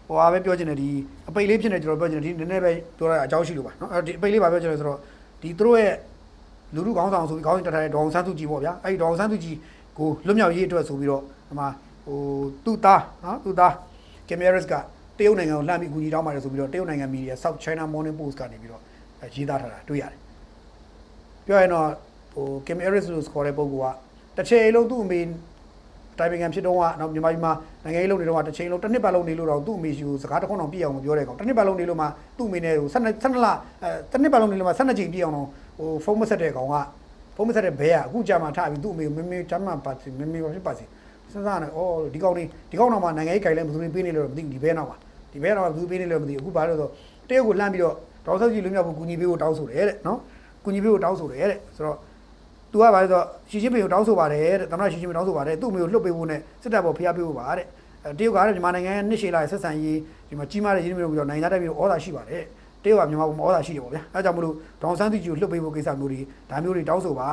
ဟိုအားပဲပြောချင်တယ်ဒီအပိတ်လေးဖြစ်နေကျွန်တော်ပြောချင်တယ်ဒီနည်းနည်းပဲပြောရအကြောင်းရှိလို့ပါเนาะအဲ့ဒီအပိတ်လေးပါပြောချင်တယ်ဆိုတော့ဒီသူတို့ရဲ့လူလူကောင်းဆောင်ဆိုပြီးကောင်းရင်တထားတဲ့ဒေါအောင်ဆန်းစုကြည်ပေါ့ဗျာအဲ့ဒီဒေါအောင်ဆန်းစုကြည်ကိုလွတ်မြောက်ရေးအတွက်ဆိုပြီးတော့ဒီမှာဟိုသူ့သားเนาะသူ့သားကင်မရာစ်ကတရုတ်နိုင်ငံကိုလှမ်းပြီးကူညီတောင်းပါတယ်ဆိုပြီးတော့တရုတ်နိုင်ငံမီဒီယာ South China Morning Post ကနေပြီးတော့ရေးသားထားတာတွေ့ရတယ် ပြောရင်တော့ဟို Kim Harris လို့ခေါ်တဲ့ပုဂ္ဂိုလ်ကတစ်ချိန်လုံးသူ့အမေ တိုင်ပင်ခံဖြစ်တော့ကတော့မြန်မာပြည်မှာနိုင်ငံရေးလုပ်နေတော့တစ်ချိန်လုံးတစ်နှစ်ပတ်လုံးနေလို့တော့သူ့အမေရှိကိုစကားတစ်ခွန်းအောင်ပြည့်အောင်မပြောတဲ့ကောင်တစ်နှစ်ပတ်လုံးနေလို့မှသူ့အမေနဲ့ဟို12 12လအဲတစ်နှစ်ပတ်လုံးနေလို့မှ12ချိန်ပြည့်အောင်တော့ဟိုဖုန်းမဆက်တဲ့ကောင်ကဖုန်းမဆက်တဲ့ဘဲကအခုကြာမှထပြီးသူ့အမေကိုမမေချမ်းမှပါစီမမေပါဖြစ်ပါစီစဉ်းစားနေအော်ဒီကောင်လေးဒီကောင်တော့မှနိုင်ငံရေးကြိုင်လဲမသူတွေပေးနေလို့မသိဘူးဒီဘဲနောက်ပါဒီဘဲတော့ဘယ်သူပေးနေလို့မသိဘူးအခုဘာလို့ဆိုတရုတ်ကိုလှမ်းပြီးတော့ဒေါက်ဆာကြီးလွမြောက်ဖို့ကူညီပေးဖို့တောင်းဆိုတယ်တဲ့နော်ကူညီပေးဖို့တောင်းဆိုတယ်တဲ့ဆိုတော့ သူ तू ကဘာလဲဆိုတော့ရှီချင်းပင်ကိုတောင်းဆိုပါတယ်တဲ့သမ္မတရှီချင်းပင်တောင်းဆိုပါတယ်သူ့အမေကိုလွတ်ပေးဖို့နဲ့စစ်တပ်ပေါ်ဖိအားပေးဖို့ပါတဲ့အဲတရုတ်ကလည်းမြန်မာနိုင်ငံရဲ့နှစ်ရှည်လာတဲ့ဆက်ဆံရေးဒီမှာကြီးမားတဲ့ရင်းနှီးမြှုပ်နှံပြီးတော့နိုင်ငံသားတက်ပြီးတော့ဩဇာရှိပါတယ်တရုတ်ကမြန်မာပေါ်မှာဩဇာရှိတယ်ပေါ့ဗျာအဲဒါကြောင့်မလို့ဒေါအောင်ဆန်းစုကြည်ကိုလွတ်ပေးဖို့ကိစ္စမျိုးတွေဒါမျိုးတွေတောင်းဆိုပါ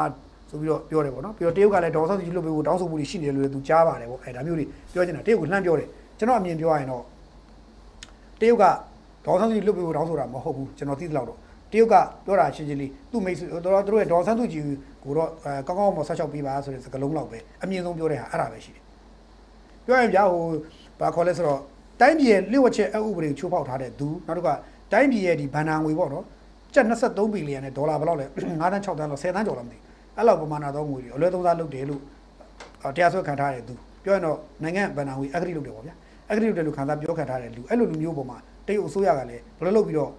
ဆိုပြီးတော့ပြောတယ်ပေါ့နော်ပြီးတော့တရုတ်ကလည်းဒေါအောင်ဆန်းစုကြည်လွတ်ပေးဖို့တောင်းဆိုမှုတွေရှိနေတယ်လို့လည်းသူကြားပါတယ်ပေါ့အဲဒါမျိုးတွေပြောချင်တာတရုတ်ကလှမ်းပြောတယ်ကျွန်တော်အမြင်ပြောရရင်တော့တရုတ်ကဒေါ်ဆန်းစုကြည်လွတ်ပြီးတောင်းဆိုတာမဟုတ်ဘူးကျွန်တော်သိသလောက်တော့ တရုတ်ကပြောတာရှင်းရှင်းလေးသူ့မိတ်ဆွေတော်တော်တို့ရဲ့ဒေါ်ဆန်းစုကြည်ကိုတော့အဲကောင်းကောင်းမဆက်ချောက်ပေးပါဆိုတဲ့စကားလုံးလောက်ပဲအမြင့်ဆုံးပြောတဲ့ဟာအဲ့ဒါပဲရှိတယ်ပြောရင်ဗျာဟိုဘာခေါ်လဲဆိုတော့တိုင်းပြည်ရဲ့လျှို့ဝှက်ချက်အဥပဒေကိုချိုးဖောက်ထားတဲ့သူနောက်တစ်ခါတိုင်းပြည်ရဲ့ဒီဘဏ္ဍာငွေပေါ့နော်ကျပ်23ဘီလီယံနဲ့ဒေါ်လာဘယ်လောက်လဲ9တန်း6တန်းလောက်10တန်းကျော်လောက်မသိဘူးအဲ့လောက်ပမာဏသောငွေတွေအလွဲသုံးစားလုပ်တယ်လို့အော်တရားစွဲခံထားတဲ့သူပြောရင်တော့နိုင်ငံဘဏ္ဍာငွေအဂတိလုပ်တယ်ပေါ့ဗျာအဂတိလုပ်တယ်လို့ခံစားပြောခံထားတဲ့လူအဲ့လိုလူမျိုးပေါ်မှာတရုတ်အစိုးရကလည်းဘယ်လိုလုပ်ပြီးတော့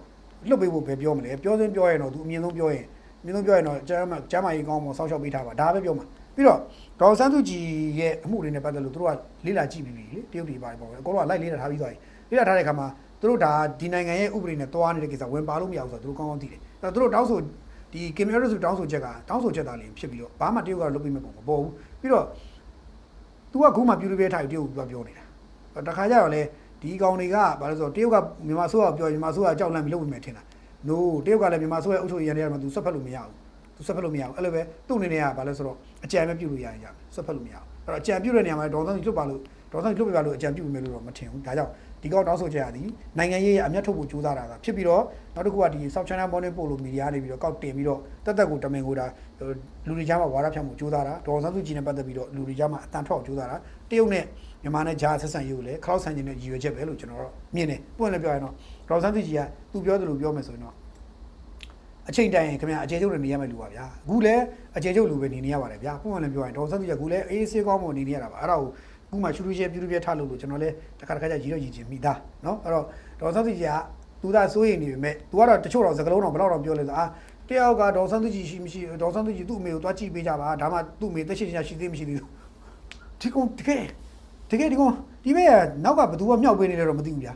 လွတ်ပေးဖို့ပဲပြောမလဲပြောစင်းပြောရင်တော့သူအမြင့်ဆုံးပြောရင်အမြင့်ဆုံးပြောရင်တော့ကျမ်းမကျမ်းမာရေးကောင်းမွန်စောင့်ရှောက်ပေးထားပါဒါပဲပြောမှာပြီးတော့ဒေါ်ဆန်းစုကြည်ရဲ့အမှုတွေနဲ့ပတ်သက်လို့သူတို့ကလေးလာကြည့်ပြီးပြီလေတရုတ်ပြည်ပါတယ်ပေါ့အကောတော့လိုက်လေးလာထားပြီးသွားပြီလေးလာထားတဲ့အခါမှာသူတို့ဒါဒီနိုင်ငံရဲ့ဥပဒေနဲ့တွားနေတဲ့ကိစ္စဝင်ပါလို့မရဘူးဆိုတော့သူတို့ကောင်းကောင်းသိတယ်အဲ့တော့သူတို့တောင်းဆိုဒီကင်မရာဆိုတောင်းဆိုချက်ကတောင်းဆိုချက်သားလေးဖြစ်ပြီးတော့ဘာမှတရုတ်ကလွတ်ပေးမဲ့ပုံမပေါ်ဘူးပြီးတော့ तू ကခုမှပြူပြဲထားပြီးတရုတ်ကပြောနေတာတခါကျတော့လေ ဒီကောင်တွေကဘာလို့ဆိုတော့တရုတ်ကမြန်မာဆိုးကပြောမြန်မာဆိုးကကြောက်လန့်ပြီးလုပ်နေမယ်ထင်တာ no တရုတ်ကလည်းမြန်မာဆိုးရဲ့အုပ်ချုပ်ရေးရန်တွေကမှ तू ဆွတ်ဖက်လို့မရဘူး तू ဆွတ်ဖက်လို့မရဘူးအဲ့လိုပဲသူ့အနေနဲ့ကဘာလဲဆိုတော့အကြံပဲပြုလို့ရရင်ရမယ်ဆွတ်ဖက်လို့မရဘူးအဲ့တော့အကြံပြုတဲ့နေရာမှာဒေါ်စန်းကြီးလွတ်ပါလို့ဒေါ်စန်းကြီးလွတ်ပြပါလို့အကြံပြုမယ်လို့တော့မထင်ဘူးဒါကြောင့်ဒီကောင်တောင်းဆိုချက်ရသည်နိုင်ငံရေးရအမျက်ထုတ်ဖို့ကြိုးစားတာကဖြစ်ပြီးတော့နောက်တစ်ခုကဒီ South China Morning Post လိုမီဒီယာနေပြီးတော့ကောက်တင်ပြီးတော့တက်တက်ကိုတမင်ကိုဒါလူတွေကြားမှာဝါဒဖြန့်မှုကြိုးစားတာဒေါ်စန်းစုကြည်နဲ့ပတ်သက်ပြီးတော့လူတွေကြားမှာအတန်ထွက်အောင်ကြိုးစားတာတရုတ်နဲ့ မြန်မာနဲ့ဂျာဆက်ဆံရေးကိုလည်းခလောက်ဆန်ခြင်းနဲ့ရည်ရွယ်ချက်ပဲလို့ကျွန်တော်တော့မြင်တယ်ပွင့်လည်းပြောရင်တော့ဒေါ်စန်းစုကြည်ကသူပြောတယ်လို့ပြောမယ်ဆိုရင်တော့ အချိန်တိုင်းရင်ခင်ဗျာအခြေချုပ်တွေနေရမယ့်လူပါဗျာအခုလည်းအခြေချုပ်လူပဲနေနေရပါတယ်ဗျာပုံမှန်လည်းပြောရင်ဒေါ်စန်းသူကအခုလည်းအေးဆေးကောင်းမွန်နေနေရတာပါအဲ့ဒါကိုအခုမှရှူရှူရှဲပြူပြူပြထားလို့လို့ကျွန်တော်လည်းတစ်ခါတစ်ခါကျရီတော့ရည်ချင်မိသားเนาะအဲ့တော့ဒေါ်စန်းသူကသူသာစိုးရိမ်နေပေမဲ့ तू ကတော့တချို့တော့စကလုံးတော့ဘယ်တော့တော့ပြောလဲဆိုအာတယောက်ကဒေါ်စန်းသူကြီးရှိမရှိဒေါ်စန်းသူကြီးသူ့အမေကိုတွားကြည့်ပေးကြပါဒါမှသူ့အမေတက်ရှိချင်ရှိသေးမရှိသေးဘူးဒီကောင်တကယ် တကယ်ဒီကောင်ဒီဘက်ကနောက်ကဘသူကမြောက်ပေးနေတယ်တော့မသိဘူးဗျာ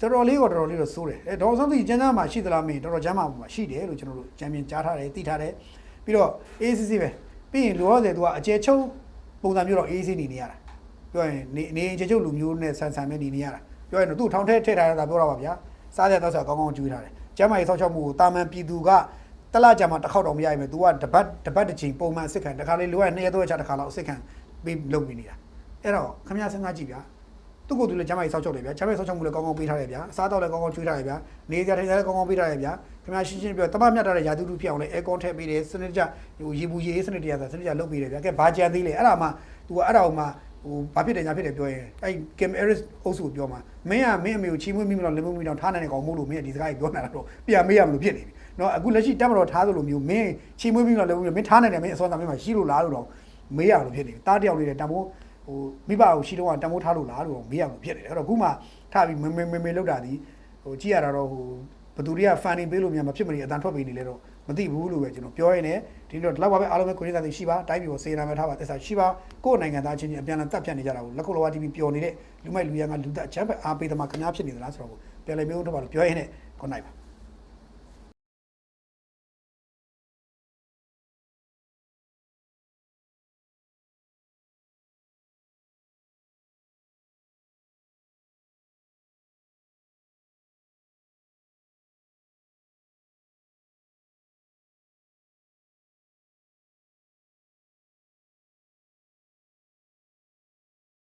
တော်တော်လေးတော့တော်တော်လေးတော့စိုးတယ်အဲဒေါ်ဆောင်သူကျန်းသားမှာရှိသလားမင်းတော်တော်ကျန်းမာမှာရှိတယ်လို့ကျွန်တော်တို့ကြံမြင်ကြားထားတယ်သိထားတယ်ပြီးတော့ ACC ပဲပြီးရင်လိုရတဲ့သူကအကျဲချုပ်ပုံစံမျိုးတော့ ACC နေနေရတာပြောရင်နေနေအကျဲချုပ်လူမျိုးနဲ့ဆန်ဆန်ပဲနေနေရတာပြောရင်တော့သူ့ထောင်ထဲထည့်ထားတာပြောတာပါဗျာစားရတော့ဆိုကောင်းကောင်းကျွေးထားတယ်ကျမ်းမာရေးဆောက်ရှောက်မှုကိုတာမန်ပြည်သူကတလားကြမှာတစ်ခေါက်တော့မရရင်ပဲ तू ကတပတ်တပတ်တစ်ချိန်ပုံမှန်အစ်စ်ခံတစ်ခါလေးလိုရနှစ်ရက်သုံးရက်ချတစ်ခါလောက်အစ်စ်ခံပြီးလုပ်ပြီးနေတာ အဲ့တော့ခမရစဉ်းစားကြည့်ဗျာသူ့ကိုယ်သူလည်းကျမ်းမာရေးစောက်ချုပ်တယ်ဗျာကျမ်းမာရေးစောက်ချုပ်မှုလည်းကောင်းကောင်းပေးထားတယ်ဗျာအစားတော့လည်းကောင်းကောင်းကျွေးထားတယ်ဗျာနေကြထိုင်ကြလည်းကောင်းကောင်းပေးထားတယ်ဗျာခင်ဗျာရှင်းရှင်းပြောတမမြတ်ထားတဲ့ယာတူတူဖြစ်အောင်လည်းအဲကွန်ထည့်ပေးတယ်စနစ်တကျဟိုရေဘူးရေစနစ်တရားဆိုစနစ်တကျလုပ်ပေးတယ်ဗျာကဲဘာကြံသေးလဲအဲ့ဒါမှ तू ကအဲ့ဒါမှဟိုဘာဖြစ်တယ်ညာဖြစ်တယ်ပြောရင်အဲ့ Kim Eris အုပ်စုကိုပြောမှာမင်းကမင်းအမေကိုချီးမွေးမိမလို့လက်မွေးမိတော့ထားနိုင်တဲ့ကောင်မို့လို့မင်းကဒီစကားကြီးပြောနေတာတော့ပြန်မေးရမလို့ဖြစ်နေပြီနော်အခုလက်ရှိတက်မတော်ထားသလိုမျိုးမင်းချီးမွေးမိလို့လက်မွေးမိမင်းထားနိုင်တယ်မင်းအစောသားမင်းမှာရှိလို့လားလို့တော့မေးရလို့ဖြစ်နေပြီတားတယောက်လေးတံမိုး ဟိုမိဘကိုရှိတော့တံမိုးထားလို့လားလို့မေးရလို့ဖြစ်နေတယ်အဲ့တော့အခုမှထားပြီးမေမေမေမေလောက်တာဒီဟိုကြည့်ရတာတော့ဟိုဘသူတွေက funding ပေးလို့များမဖြစ်မနေအတန်ထွက်ပေးနေလဲတော့မသိဘူးလို့ပဲကျွန်တော်ပြောရင်းနဲ့ဒီတော့ဒီလောက်ပါပဲအားလုံးပဲကိုရင်းသားတွေရှိပါတိုင်းပြည်ကိုစေနာမဲ့ထားပါတက်စားရှိပါကိုယ့်နိုင်ငံသားချင်းချင်းအပြန်အလှန်တက်ဖြတ်နေကြတာကိုလက်ကုတ်လောဝ TV ပျော်နေတဲ့လူမိုက်လူရန်ကလူသက်အချမ်းပဲအားပေးသမားခင်ဗျားဖြစ်နေသလားဆိုတော့ပြန်လည်မျိုးထုတ်ပါလို့ပြောရင်းနဲ့ good night ပါ